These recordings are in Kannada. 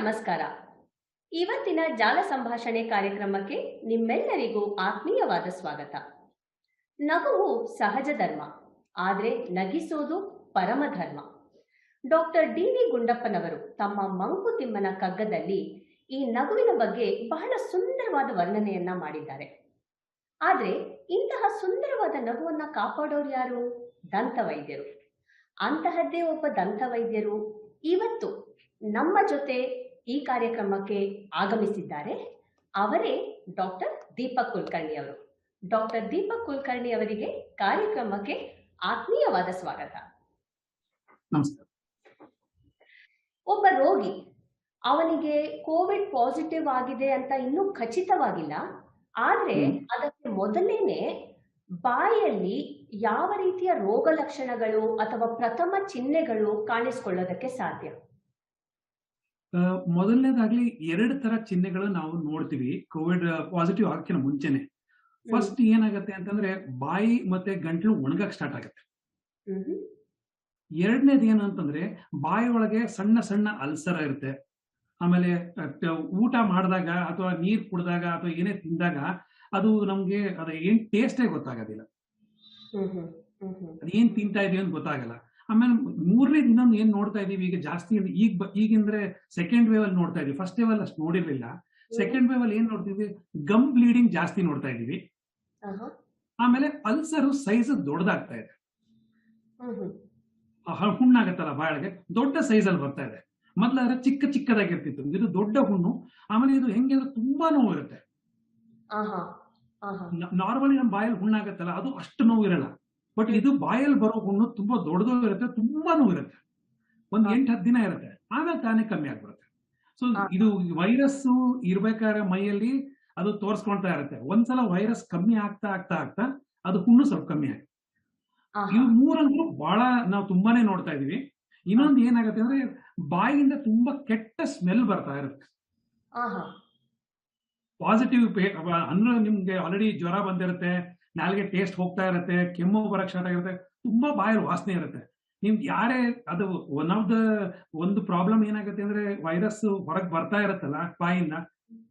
ನಮಸ್ಕಾರ. ಇವತ್ತಿನ ಜಾಲ ಸಂಭಾಷಣೆ ಕಾರ್ಯಕ್ರಮಕ್ಕೆ ನಿಮ್ಮೆಲ್ಲರಿಗೂ ಆತ್ಮೀಯವಾದ ಸ್ವಾಗತ. ನಗುವು ಸಹಜ ಧರ್ಮ, ಆದರೆ ನಗಿಸೋದು ಪರಮ ಧರ್ಮ. ಡಾಕ್ಟರ್ ಡಿ ವಿ ಗುಂಡಪ್ಪನವರು ತಮ್ಮ ಮಂಕುತಿಮ್ಮನ ಕಗ್ಗದಲ್ಲಿ ಈ ನಗುವಿನ ಬಗ್ಗೆ ಬಹಳ ಸುಂದರವಾದ ವರ್ಣನೆಯನ್ನ ಮಾಡಿದ್ದಾರೆ. ಆದರೆ ಇಂತಹ ಸುಂದರವಾದ ನಗುವನ್ನ ಕಾಪಾಡೋರು ಯಾರು? ದಂತ ವೈದ್ಯರು ಅಂತಹದ್ದೇ ಒಬ್ಬ ದಂತ ವೈದ್ಯರು ಇವತ್ತು ನಮ್ಮ ಜೊತೆ ಈ ಕಾರ್ಯಕ್ರಮಕ್ಕೆ ಆಗಮಿಸಿದ್ದಾರೆ ಅವರೇ ಡಾಕ್ಟರ್ ದೀಪಕ್ ಕುಲಕರ್ಣಿ ಅವರು. ಡಾಕ್ಟರ್ ದೀಪಕ್ ಕುಲಕರ್ಣಿ ಅವರಿಗೆ ಕಾರ್ಯಕ್ರಮಕ್ಕೆ ಆತ್ಮೀಯವಾದ ಸ್ವಾಗತ. ನಮಸ್ಕಾರ. ಒಬ್ಬ ರೋಗಿ ಅವನಿಗೆ ಕೋವಿಡ್ ಪಾಸಿಟಿವ್ ಆಗಿದೆ ಅಂತ ಇನ್ನೂ ಖಚಿತವಾಗಿಲ್ಲ ಆದ್ರೆ ಅದಕ್ಕೆ ಮೊದಲೇನೆ ಬಾಯಲ್ಲಿ ಯಾವ ರೀತಿಯ ರೋಗ ಲಕ್ಷಣಗಳು ಅಥವಾ ಪ್ರಥಮ ಚಿಹ್ನೆಗಳು ಕಾಣಿಸ್ಕೊಳ್ಳೋದಕ್ಕೆ ಸಾಧ್ಯ? ಮೊದಲನೇದಾಗ್ಲಿ ಎರಡು ತರ ಚಿಹ್ನೆಗಳು ನಾವು ನೋಡ್ತೀವಿ. ಕೋವಿಡ್ ಪಾಸಿಟಿವ್ ಆಗಕ್ಕಿನ ಮುಂಚೆನೆ. ಫಸ್ಟ್ ಏನಾಗತ್ತೆ ಅಂತಂದ್ರೆ ಬಾಯಿ ಮತ್ತೆ ಗಂಟ್ಲು ಒಣಗಕ್ ಸ್ಟಾರ್ಟ್ ಆಗುತ್ತೆ. ಎರಡನೇದ ಏನು ಅಂತಂದ್ರೆ ಬಾಯಿ ಒಳಗೆ ಸಣ್ಣ ಸಣ್ಣ ಅಲ್ಸರ ಇರುತ್ತೆ. ಆಮೇಲೆ ಊಟ ಮಾಡಿದಾಗ ಅಥವಾ ನೀರ್ ಕುಡಿದಾಗ ಅಥವಾ ಏನೇ ತಿಂದಾಗ ಅದು ನಮ್ಗೆ ಅದ ಏನ್ ಟೇಸ್ಟೇ ಗೊತ್ತಾಗೋದಿಲ್ಲ. ಅದೇನ್ ತಿಂತಾ ಇದೀವಿ ಅಂತ ಗೊತ್ತಾಗಲ್ಲ. ಆಮೇಲೆ ಮೂರನೇ ದಿನ ಏನ್ ನೋಡ್ತಾ ಇದೀವಿ ಈಗ ಜಾಸ್ತಿ ಈಗ ಈಗಿಂದ್ರೆ ಸೆಕೆಂಡ್ ವೇವ್ ಅಲ್ಲಿ ನೋಡ್ತಾ ಇದೀವಿ ಫಸ್ಟ್ ವೇವ್ ಅಲ್ಲಿ ಅಷ್ಟು ನೋಡಿರ್ಲಿಲ್ಲ. ಸೆಕೆಂಡ್ ವೇವ್ ಅಲ್ಲಿ ಏನ್ ನೋಡ್ತಿದ್ವಿ? ಗಮ್ ಬ್ಲೀಡಿಂಗ್ ಜಾಸ್ತಿ ನೋಡ್ತಾ ಇದೀವಿ. ಆಮೇಲೆ ಅಲ್ಸರ್ ಸೈಜ್ ದೊಡ್ಡದಾಗ್ತಾ ಇದೆ. ಹುಣ್ಣಾಗತ್ತಲ್ಲ ಬಾಯಿಗೆ? ದೊಡ್ಡ ಸೈಜ್ ಅಲ್ಲಿ ಬರ್ತಾ ಇದೆ. ಮೊದ್ಲಾದ್ರೆ ಚಿಕ್ಕ ಚಿಕ್ಕದಾಗಿರ್ತಿತ್ತು. ಇದು ದೊಡ್ಡ ಹುಣ್ಣು. ಆಮೇಲೆ ಇದು ಹೆಂಗೆ ಅಂದ್ರೆ ತುಂಬಾ ನೋವು ಇರುತ್ತೆ. ನಾರ್ಮಲಿ ನಮ್ಮ ಬಾಯಲ್ಲಿ ಹುಣ್ಣಾಗತ್ತಲ್ಲ. ಅದು ಅಷ್ಟು ನೋವು ಇರಲ್ಲ ಬಟ್ ಇದು ಬಾಯಲ್ಲಿ ಬರೋ ಹುಣ್ಣು ತುಂಬಾ ದೊಡ್ಡದು ಇರುತ್ತೆ ತುಂಬಾ ಇರುತ್ತೆ. ಒಂದ್ ಎಂಟ್ ಹತ್ತು ದಿನ ಇರುತ್ತೆ. ಆಮೇಲೆ ತಾನೇ ಕಮ್ಮಿ ಆಗ್ಬಿಡುತ್ತೆ. ಸೊ ಇದು ವೈರಸ್ ಇರ್ಬೇಕಾದ್ರೆ ಮೈಯಲ್ಲಿ ಅದು ತೋರ್ಸ್ಕೊಳ್ತಾ ಇರುತ್ತೆ. ಒಂದ್ಸಲ ವೈರಸ್ ಕಮ್ಮಿ ಆಗ್ತಾ ಆಗ್ತಾ ಆಗ್ತಾ ಅದು ಹುಣ್ಣು ಸ್ವಲ್ಪ ಕಮ್ಮಿ ಆಗುತ್ತೆ ಇದು ಇವು ಮೂರಂತೂ ಬಹಳ ನಾವು ತುಂಬಾನೇ ನೋಡ್ತಾ ಇದೀವಿ ಇನ್ನೊಂದು ಏನಾಗುತ್ತೆ ಅಂದ್ರೆ ಬಾಯಿಂದ ತುಂಬಾ ಕೆಟ್ಟ ಸ್ಮೆಲ್ ಬರ್ತಾ ಇರುತ್ತೆ. ಪಾಸಿಟಿವ್ ಅಂದ್ರೆ ನಿಮ್ಗೆ ಆಲ್ರೆಡಿ ಜ್ವರ ಬಂದಿರುತ್ತೆ. ನಾಲ್ಗೆ ಟೇಸ್ಟ್ ಹೋಗ್ತಾ ಇರುತ್ತೆ ಕೆಮ್ಮು ಬರಕ್ ಸ್ಟಾರ್ಟ್ ಆಗಿರುತ್ತೆ ತುಂಬಾ ಬಾಯಲ್ಲಿ ವಾಸನೆ ಇರುತ್ತೆ ನಿಮ್ ಯಾರೇ ಅದು ಒನ್ ಆಫ್ ದ ಒಂದು ಪ್ರಾಬ್ಲಮ್ ಏನಾಗುತ್ತೆ ಅಂದ್ರೆ ವೈರಸ್ ಹೊರಗ್ ಬರ್ತಾ ಇರುತ್ತಲ್ಲ ಬಾಯಿಂದ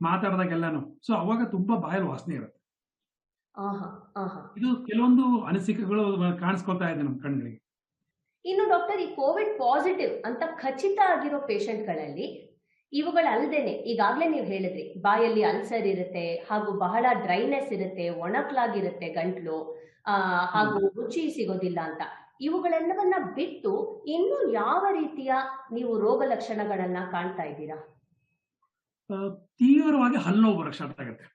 ಮಾತಾಡ್ದಾಗೆಲ್ಲಾನು ಸೊ ಅವಾಗ ತುಂಬಾ ಬಾಯಲ್ಲಿ ವಾಸನೆ ಇರುತ್ತೆ ಆಹಾ. ಆಹಾ. ಇದು ಕೆಲವೊಂದು ಅನಿಸಿಕೆಗಳು ಕಾಣಿಸ್ಕೊಳ್ತಾ ಇದೆ ನಮ್ ಕಣ್ಗಳಿಗೆ ಇನ್ನು ಡಾಕ್ಟರ್ ಈ ಕೋವಿಡ್ ಪಾಸಿಟಿವ್ ಅಂತ ಖಚಿತ ಆಗಿರೋ ಪೇಷಂಟ್ಗಳಲ್ಲಿ ಇವುಗಳಲ್ಲದೇನೆ ಈಗಾಗಲೇ ನೀವು ಹೇಳಿದ್ರಿ ಬಾಯಲ್ಲಿ ಅಲ್ಸರ್ ಇರುತ್ತೆ ಹಾಗೂ ಬಹಳ ಡ್ರೈನೆಸ್ ಇರುತ್ತೆ ಒಣಕ್ಲಾಗಿರುತ್ತೆ ಗಂಟ್ಲು ಆ, ಹಾಗೂ ರುಚಿ ಸಿಗೋದಿಲ್ಲ ಅಂತ. ಇವುಗಳೆಲ್ಲವನ್ನ ಬಿಟ್ಟು ಇನ್ನು ಯಾವ ರೀತಿಯ ನೀವು ರೋಗ ಲಕ್ಷಣಗಳನ್ನ ಕಾಣ್ತಾ ಇದ್ದೀರಾ? ತೀವ್ರವಾಗಿ ಹಲ್ಲೋ ಬರಕ್ ಸ್ಟಾರ್ಟ್ ಆಗುತ್ತೆ.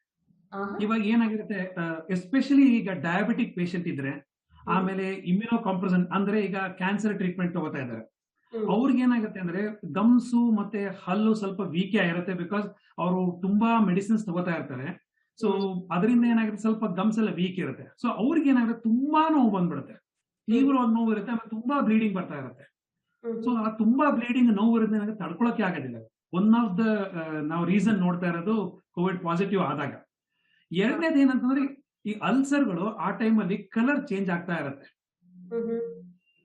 ಇವಾಗ ಏನಾಗಿರುತ್ತೆ ಎಸ್ಪೆಷಲಿ ಈಗ ಡಯಾಬಿಟಿಕ್ ಪೇಷಂಟ್ ಇದ್ರೆ ಆಮೇಲೆ ಇಮ್ಯುನೋ ಕಾಂಪ್ರಸನ್ ಅಂದ್ರೆ ಈಗ ಕ್ಯಾನ್ಸರ್ ಟ್ರೀಟ್ಮೆಂಟ್ ತಗೋತಾ ಇದ್ದಾರೆ. ಅವ್ರಿಗೆ ಏನಾಗುತ್ತೆ ಅಂದ್ರೆ ಗಮ್ಸು ಮತ್ತೆ ಹಲ್ಲು ಸ್ವಲ್ಪ ವೀಕ್ ಆಗಿರುತ್ತೆ ಬಿಕಾಸ್ ಅವರು ತುಂಬಾ ಮೆಡಿಸಿನ್ಸ್ ತಗೋತಾ ಇರ್ತಾರೆ. ಸೊ ಅದರಿಂದ ಏನಾಗುತ್ತೆ ಸ್ವಲ್ಪ ಗಮ್ಸ್ ಎಲ್ಲ ವೀಕ್ ಇರುತ್ತೆ. ಸೊ ಅವ್ರಿಗೆ ಏನಾಗುತ್ತೆ ತುಂಬಾ ನೋವು ಬಂದ್ಬಿಡುತ್ತೆ. ತೀವ್ರವಾದ ನೋವು ಇರುತ್ತೆ ಆಮೇಲೆ ತುಂಬಾ ಬ್ಲೀಡಿಂಗ್ ಬರ್ತಾ ಇರುತ್ತೆ. ಸೊ ಆ ತುಂಬಾ ಬ್ಲೀಡಿಂಗ್ ನೋವು ಇರುತ್ತೆ ಏನಾಗುತ್ತೆ ತಡ್ಕೊಳಕ್ಕೆ ಆಗೋದಿಲ್ಲ. ಒನ್ ಆಫ್ ದ ನಾವು ರೀಸನ್ ನೋಡ್ತಾ ಇರೋದು ಕೋವಿಡ್ ಪಾಸಿಟಿವ್ ಆದಾಗ. ಎರಡನೇದು ಏನಂತಂದ್ರೆ ಈ ಅಲ್ಸರ್ಗಳು ಆ ಟೈಮಲ್ಲಿ ಕಲರ್ ಚೇಂಜ್ ಆಗ್ತಾ ಇರುತ್ತೆ.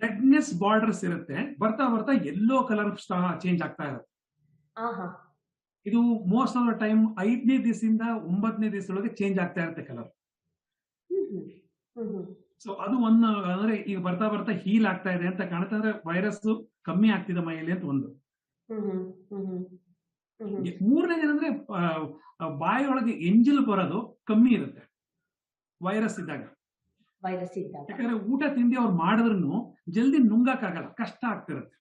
ರೆಡ್ನೆಸ್ ಬಾರ್ಡರ್ಸ್ ಇರುತ್ತೆ. ಬರ್ತಾ ಬರ್ತಾ ಎಲ್ಲೋ ಕಲರ್ ಚೇಂಜ್ ಆಗ್ತಾ ಇರುತ್ತೆ. ಇದು ಮೋಸ್ಟ್ ಆಫ್ ದ ಟೈಮ್ ಐದನೇ ದಿವಸದಿಂದ ಒಂಬತ್ತನೇ ದಿವಸದೊಳಗೆ ಚೇಂಜ್ ಆಗ್ತಾ ಇರುತ್ತೆ ಕಲರ್. ಸೊ ಅದು ಒಂದು ಅಂದ್ರೆ ಈಗ ಬರ್ತಾ ಬರ್ತಾ ಹೀಲ್ ಆಗ್ತಾ ಇದೆ ಅಂತ ಕಾಣುತ್ತೆ ಅಂದ್ರೆ ವೈರಸ್ ಕಮ್ಮಿ ಆಗ್ತಿದೆ ಮೈಯಲ್ಲಿ ಅಂತ ಒಂದು. ಮೂರನೇ ಏನಂದ್ರೆ ಬಾಯಿಯೊಳಗೆ ಎಂಜಿಲ್ ಬರೋದು ಕಮ್ಮಿ ಇರುತ್ತೆ. ವೈರಸ್ ಇದ್ದಾಗ. ವೈರಸ್ ಇದ್ದಾಗ ಯಾಕಂದ್ರೆ ಊಟ ತಿಂಡಿ ಅವ್ರು ಮಾಡಿದ್ರು ಜಲ್ದಿ ನುಂಗಕ್ಕಾಗಲ್ಲ ಕಷ್ಟ ಆಗ್ತಿರುತ್ತೆ.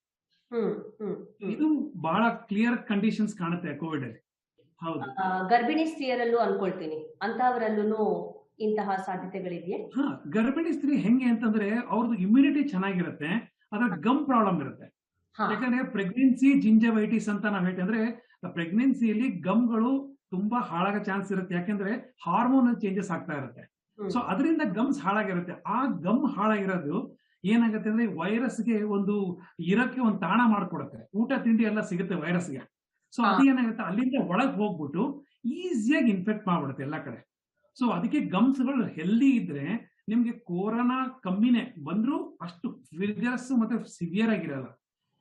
ಇದು ಬಹಳ ಕ್ಲಿಯರ್ ಕಂಡೀಷನ್ಸ್ ಕಾಣುತ್ತೆ ಕೋವಿಡ್ ಅಲ್ಲಿ. ಹೌದು. ಗರ್ಭಿಣಿ ಸ್ತ್ರೀಯರಲ್ಲೂ ಅನ್ಕೊಳ್ತೀನಿ. ಅಂತವರಲ್ಲೂ ಇಂತಹ ಸಾಧ್ಯತೆಗಳಿದೆಯೇ? ಹಾ ಗರ್ಭಿಣಿ ಸ್ತ್ರೀ ಹೆಂಗೆ ಅಂತಂದ್ರೆ ಅವ್ರದ್ದು ಇಮ್ಯುನಿಟಿ ಚೆನ್ನಾಗಿರುತ್ತೆ ಅದ್ರ ಗಮ್ ಪ್ರಾಬ್ಲಮ್ ಇರುತ್ತೆ. ಯಾಕಂದ್ರೆ ಪ್ರೆಗ್ನೆನ್ಸಿ ಜಿಂಜವೈಟಿಸ್ ಅಂತ ನಾವ್ ಹೇಳ್ತಂದ್ರೆ ಪ್ರೆಗ್ನೆನ್ಸಿಯಲ್ಲಿ ಗಮ್ಗಳು ತುಂಬಾ ಹಾಳಾಗ ಚಾನ್ಸ್ ಇರುತ್ತೆ. ಯಾಕಂದ್ರೆ ಹಾರ್ಮೋನಲ್ ಚೇಂಜಸ್ ಆಗ್ತಾ ಇರುತ್ತೆ. ಸೊ ಅದರಿಂದ ಗಮ್ಸ್ ಹಾಳಾಗಿರುತ್ತೆ. ಆ ಗಮ್ ಹಾಳಾಗಿರೋದು ಏನಾಗುತ್ತೆ ಅಂದ್ರೆ ವೈರಸ್ಗೆ ಒಂದು ಇರಕ್ಕೆ ಒಂದು ತಾಣ ಮಾಡ್ಕೊಡುತ್ತೆ. ಊಟ ತಿಂಡಿ ಎಲ್ಲ ಸಿಗುತ್ತೆ ವೈರಸ್ಗೆ. ಸೊ ಅದು ಏನಾಗುತ್ತೆ ಅಲ್ಲಿಂದ ಒಳಗೆ ಹೋಗ್ಬಿಟ್ಟು ಈಸಿಯಾಗಿ ಇನ್ಫೆಕ್ಟ್ ಮಾಡ್ಬಿಡುತ್ತೆ ಎಲ್ಲ ಕಡೆ. ಸೊ ಅದಕ್ಕೆ ಗಮ್ಸ್ಗಳು ಹೆಲ್ದಿ ಇದ್ರೆ ನಿಮ್ಗೆ ಕೊರೋನಾ ಕಮ್ಮಿನೇ. ಬಂದ್ರು ಅಷ್ಟು ವಿಲ್ಗರಸ್ ಮತ್ತೆ ಸಿವಿಯರ್ ಆಗಿರಲ್ಲ.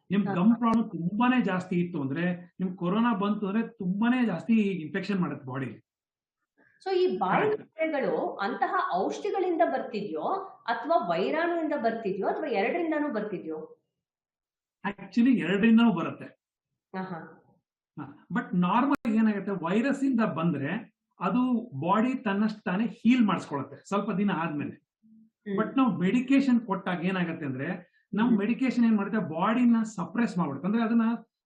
ನಿಮ್ ಗಮ್ ಪ್ರಾಬ್ಲಮ್ ತುಂಬಾನೇ ಜಾಸ್ತಿ ಇತ್ತು ಅಂದ್ರೆ ನಿಮ್ ಕೊರೋನಾ ಬಂತು ಅಂದ್ರೆ ತುಂಬಾನೇ ಜಾಸ್ತಿ ಇನ್ಫೆಕ್ಷನ್ ಮಾಡುತ್ತೆ ಬಾಡಿ ಸೊ ಈ ಬಾಯಿ. ತೊಂದರೆಗಳು ಅಂತಹ ಔಷಧಿಗಳಿಂದ ಬರ್ತಿದ್ಯೋ ಅಥವಾ ವೈರಾಣುವಿಂದ ಬರ್ತಿದ್ಯೋ ಅಥವಾ ಎರಡರಿಂದನೂ ಬರ್ತಿದ್ಯೋ? ಆಕ್ಚುಲಿ ಎರಡರಿಂದನೂ ಬರುತ್ತೆ. ಬಟ್ ನಾರ್ಮಲ್ ಏನಾಗುತ್ತೆ? ವೈರಸ್ ಇಂದ ಬಂದ್ರೆ ಅದು ಬಾಡಿ ತನ್ನಷ್ಟು ತಾನೇ ಹೀಲ್ ಮಾಡಿಸ್ಕೊಳತ್ತೆ ಸ್ವಲ್ಪ ದಿನ ಆದ್ಮೇಲೆ. ಬಟ್ ನಾವು ಮೆಡಿಕೇಶನ್ ಕೊಟ್ಟಾಗ ಏನಾಗುತ್ತೆ ಅಂದ್ರೆ ನಮ್. ಮೆಡಿಕೇಶನ್ ಏನ್ ಮಾಡುತ್ತೆ ಬಾಡಿನ ಸಪ್ರೆಸ್ ಮಾಡ್ಬಿಡುತ್ತೆ. ಅಂದ್ರೆ ಅದನ್ನ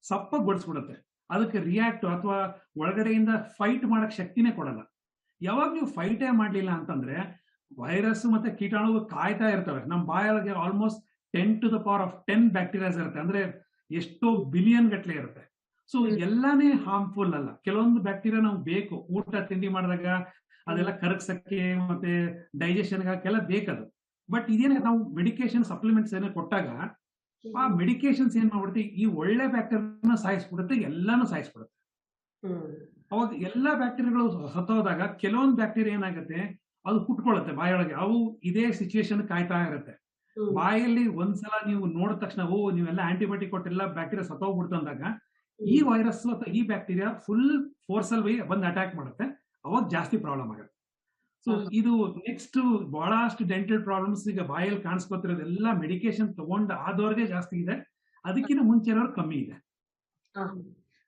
ಸಪ್ಪಗೊಳಿಸ್ಬಿಡುತ್ತೆ. ಅದಕ್ಕೆ ರಿಯಾಕ್ಟ್ ಅಥವಾ ಒಳಗಡೆಯಿಂದ ಫೈಟ್ ಮಾಡಕ್ ಶಕ್ತಿನೇ ಕೊಡಲ್ಲ. ಯಾವಾಗ ನೀವು ಫೈಟೇ ಮಾಡಲಿಲ್ಲ ಅಂತಂದ್ರೆ ವೈರಸ್ ಮತ್ತೆ ಕೀಟಾಣುಗಳು ಕಾಯ್ತಾ ಇರ್ತವೆ. ನಮ್ಮ ಬಾಯೊಳಗೆ almost ten to the power of ten bacterias ಇರುತ್ತೆ. ಅಂದ್ರೆ ಎಷ್ಟೋ ಬಿಲಿಯನ್ ಗಟ್ಟಲೆ ಇರುತ್ತೆ. ಸೊ ಎಲ್ಲಾನೇ ಹಾರ್ಮ್ಫುಲ್ ಅಲ್ಲ. ಕೆಲವೊಂದು ಬ್ಯಾಕ್ಟೀರಿಯಾ ನಾವು ಬೇಕು. ಊಟ ತಿಂಡಿ ಮಾಡಿದಾಗ ಅದೆಲ್ಲ ಕರಗ್ಸಕ್ಕೆ ಮತ್ತೆ ಡೈಜೆಷನ್ ಎಲ್ಲ ಬೇಕದು. ಬಟ್ ಇದೇನ ನಾವು ಮೆಡಿಕೇಶನ್ ಸಪ್ಲಿಮೆಂಟ್ಸ್ ಏನೋ ಕೊಟ್ಟಾಗ ಆ ಮೆಡಿಕೇಶನ್ಸ್ ಏನ್ ಮಾಡ್ಬಿಡುತ್ತೆ ಈ ಒಳ್ಳೆ ಬ್ಯಾಕ್ಟೀರಿಯಾನ ಸಾಯಿಸ್ಬಿಡುತ್ತೆ ಎಲ್ಲಾನು ಸಾಯಿಸ್ಬಿಡುತ್ತೆ. ಅವಾಗ ಎಲ್ಲಾ ಬ್ಯಾಕ್ಟೀರಿಯಾಗಳು ಸತ್ತೋದಾಗ ಕೆಲವೊಂದು ಬ್ಯಾಕ್ಟೀರಿಯಾ ಏನಾಗುತ್ತೆ ಅದು ಹುಟ್ಕೊಳ್ಳುತ್ತೆ ಬಾಯೊಳಗೆ ಅವು ಇದೇ ಸಿಚುಯೇಷನ್ ಕಾಯ್ತಾ ಇರುತ್ತೆ. ಬಾಯಲ್ಲಿ ಒಂದ್ಸಲ ನೀವು ನೋಡಿದ ತಕ್ಷಣ ಓ ನೀವೆಲ್ಲ ಆಂಟಿಬಯೋಟಿಕ್ ಕೊಟ್ಟೆಲ್ಲ ಬ್ಯಾಕ್ಟೀರಿಯಾ ಸತ್ತೋಗ್ಬಿಡ್ತು ಅಂದಾಗ ಈ ವೈರಸ್ ಅಥವಾ ಈ ಬ್ಯಾಕ್ಟೀರಿಯಾ ಫುಲ್ ಫೋರ್ಸ್ ಅಲ್ಲಿ ಬಂದು ಅಟ್ಯಾಕ್ ಮಾಡುತ್ತೆ. ಅವಾಗ ಜಾಸ್ತಿ ಪ್ರಾಬ್ಲಮ್ ಆಗುತ್ತೆ. ಸೊ ಇದು ನೆಕ್ಸ್ಟ್ ಬಹಳಷ್ಟು ಡೆಂಟಲ್ ಪ್ರಾಬ್ಲಮ್ಸ್ ಈಗ ಬಾಯಲ್ಲಿ ಕಾಣಿಸ್ಕೊತಿರೋದೆಲ್ಲ ಮೆಡಿಕೇಶನ್ ತಗೊಂಡು ಆದವ್ರಿಗೆ ಜಾಸ್ತಿ ಇದೆ. ಅದಕ್ಕಿಂತ ಮುಂಚೆ ಕಮ್ಮಿ ಇದೆ.